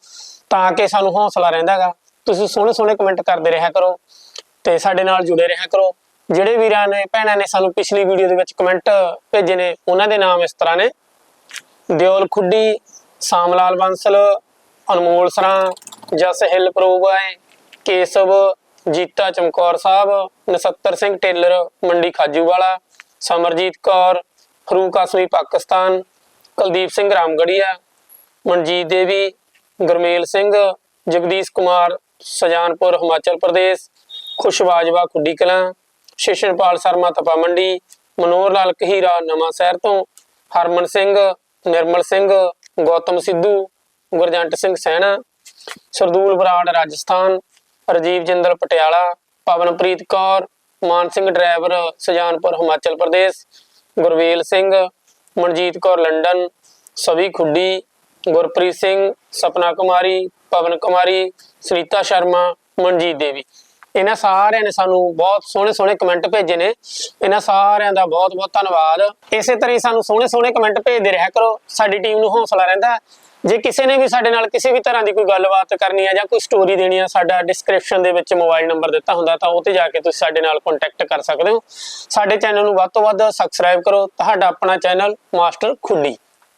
H: ਤਾਂ ਕਿ ਸਾਨੂੰ ਹੌਸਲਾ ਰਹਿੰਦਾਗਾ ਤੁਸੀਂ ਸੋਹਣੇ ਸੋਹਣੇ ਕਮੈਂਟ ਕਰਦੇ ਰਿਹਾ ਕਰੋ ਤੇ ਸਾਡੇ ਨਾਲ ਜੁੜੇ ਰਿਹਾ ਕਰੋ। ਜਿਹੜੇ ਵੀਰਾਂ ਨੇ, ਭੈਣਾਂ ਨੇ ਸਾਨੂੰ ਪਿਛਲੀ ਵੀਡੀਓ ਦੇ ਵਿੱਚ ਕਮੈਂਟ ਭੇਜੇ ਨੇ, ਉਹਨਾਂ ਦੇ ਨਾਮ ਇਸ ਤਰ੍ਹਾਂ ਨੇ। ਦਿਓਲ ਖੁੱਡੀ, ਸਾਮਲਾਲ ਬੰਸਲ, ਅਨਮੋਲ ਸਰਾਂ, ਜਸ ਹਿੱਲ ਪ੍ਰੋਗਾਏ ਕੇਸਵ, ਜੀਤਾ ਚਮਕੌਰ ਸਾਹਿਬ, ਨਸੱਤਰ ਸਿੰਘ ਟੇਲਰ, ਮੰਡੀ ਖਾਜੂਵਾਲਾ, ਸਮਰਜੀਤ ਕੌਰ, ਫਰੂਕ ਆਸਮੀ ਪਾਕਿਸਤਾਨ, ਕੁਲਦੀਪ ਸਿੰਘ ਰਾਮਗੜੀਆ, ਮਨਜੀਤ ਦੇਵੀ, ਗੁਰਮੇਲ ਸਿੰਘ, ਜਗਦੀਸ਼ ਕੁਮਾਰ, ਸਜਾਨਪੁਰ ਹਿਮਾਚਲ ਪ੍ਰਦੇਸ਼, ਖੁਸ਼ਵਾਜਵਾ ਖੁੱਡੀ ਕਲਾਂ ਸ਼ਿਸ਼ਨਪਾਲ ਸ਼ਰਮਾ, ਤਪਾ ਮੰਡੀ, ਮਨੋਹਰ ਲਾਲ ਕਹੀਰਾ, ਨਵਾਂ ਸ਼ਹਿਰ ਤੋਂ ਹਰਮਨ ਸਿੰਘ, ਨਿਰਮਲ ਸਿੰਘ, ਗੌਤਮ ਸਿੱਧੂ, ਗੁਰਜੰਟ ਸਿੰਘ ਸੈਣਾ, ਸਰਦੂਲ ਬਰਾੜ, ਰਾਜਸਥਾਨ, ਰਜੀਵ ਜਿੰਦਲ ਪਟਿਆਲਾ, ਪਵਨਪ੍ਰੀਤ ਕੌਰ, ਮਾਨ ਸਿੰਘ ਡਰਾਈਵਰ, ਸਜਾਨਪੁਰ, ਹਿਮਾਚਲ ਪ੍ਰਦੇਸ਼, ਗੁਰਵੇਲ ਸਿੰਘ, ਮਨਜੀਤ ਕੌਰ ਲੰਡਨ, ਸਵੀ ਖੁੱਡੀ, ਗੁਰਪ੍ਰੀਤ ਸਿੰਘ, ਸਪਨਾ ਕੁਮਾਰੀ, ਪਵਨ ਕੁਮਾਰੀ, ਸੁਨੀਤਾ ਸ਼ਰਮਾ, ਮਨਜੀਤ ਦੇਵੀ। ਇਹਨਾਂ ਸਾਰਿਆਂ ਨੇ ਸਾਨੂੰ ਬਹੁਤ ਸੋਹਣੇ ਸੋਹਣੇ ਕਮੈਂਟ ਭੇਜੇ ਨੇ। ਇਹਨਾਂ ਸਾਰਿਆਂ ਦਾ ਬਹੁਤ ਬਹੁਤ ਧੰਨਵਾਦ। ਇਸੇ ਤਰ੍ਹਾਂ ਹੀ ਸਾਨੂੰ ਸੋਹਣੇ ਸੋਹਣੇ ਕਮੈਂਟ ਭੇਜਦੇ ਰਿਹਾ ਕਰੋ। ਸਾਡੀ ਟੀਮ ਨੂੰ ਹੌਸਲਾ ਰਹਿੰਦਾ ਜੇ ਕਿਸੇ ਨੇ ਵੀ ਸਾਡੇ ਨਾਲ ਕਿਸੇ ਵੀ ਤਰ੍ਹਾਂ ਦੀ ਕੋਈ ਗੱਲਬਾਤ ਕਰਨੀ ਹੈ ਜਾਂ ਕੋਈ ਸਟੋਰੀ ਦੇਣੀ ਹੈ ਸਾਡਾ ਡਿਸਕ੍ਰਿਪਸ਼ਨ ਦੇ ਵਿੱਚ ਮੋਬਾਈਲ ਨੰਬਰ ਦਿੱਤਾ ਹੁੰਦਾ ਤਾਂ ਉਹ ਤੇ ਜਾ ਕੇ ਤੁਸੀਂ ਸਾਡੇ ਨਾਲ ਕੰਟੈਕਟ ਕਰ ਸਕਦੇ ਹੋ। ਸਾਡੇ ਚੈਨਲ ਨੂੰ ਵੱਧ ਤੋਂ ਵੱਧ ਸਬਸਕ੍ਰਾਈਬ ਕਰੋ। ਤੁਹਾਡਾ ਆਪਣਾ ਚੈਨਲ ਮਾਸਟਰ ਖੁੱਡੀ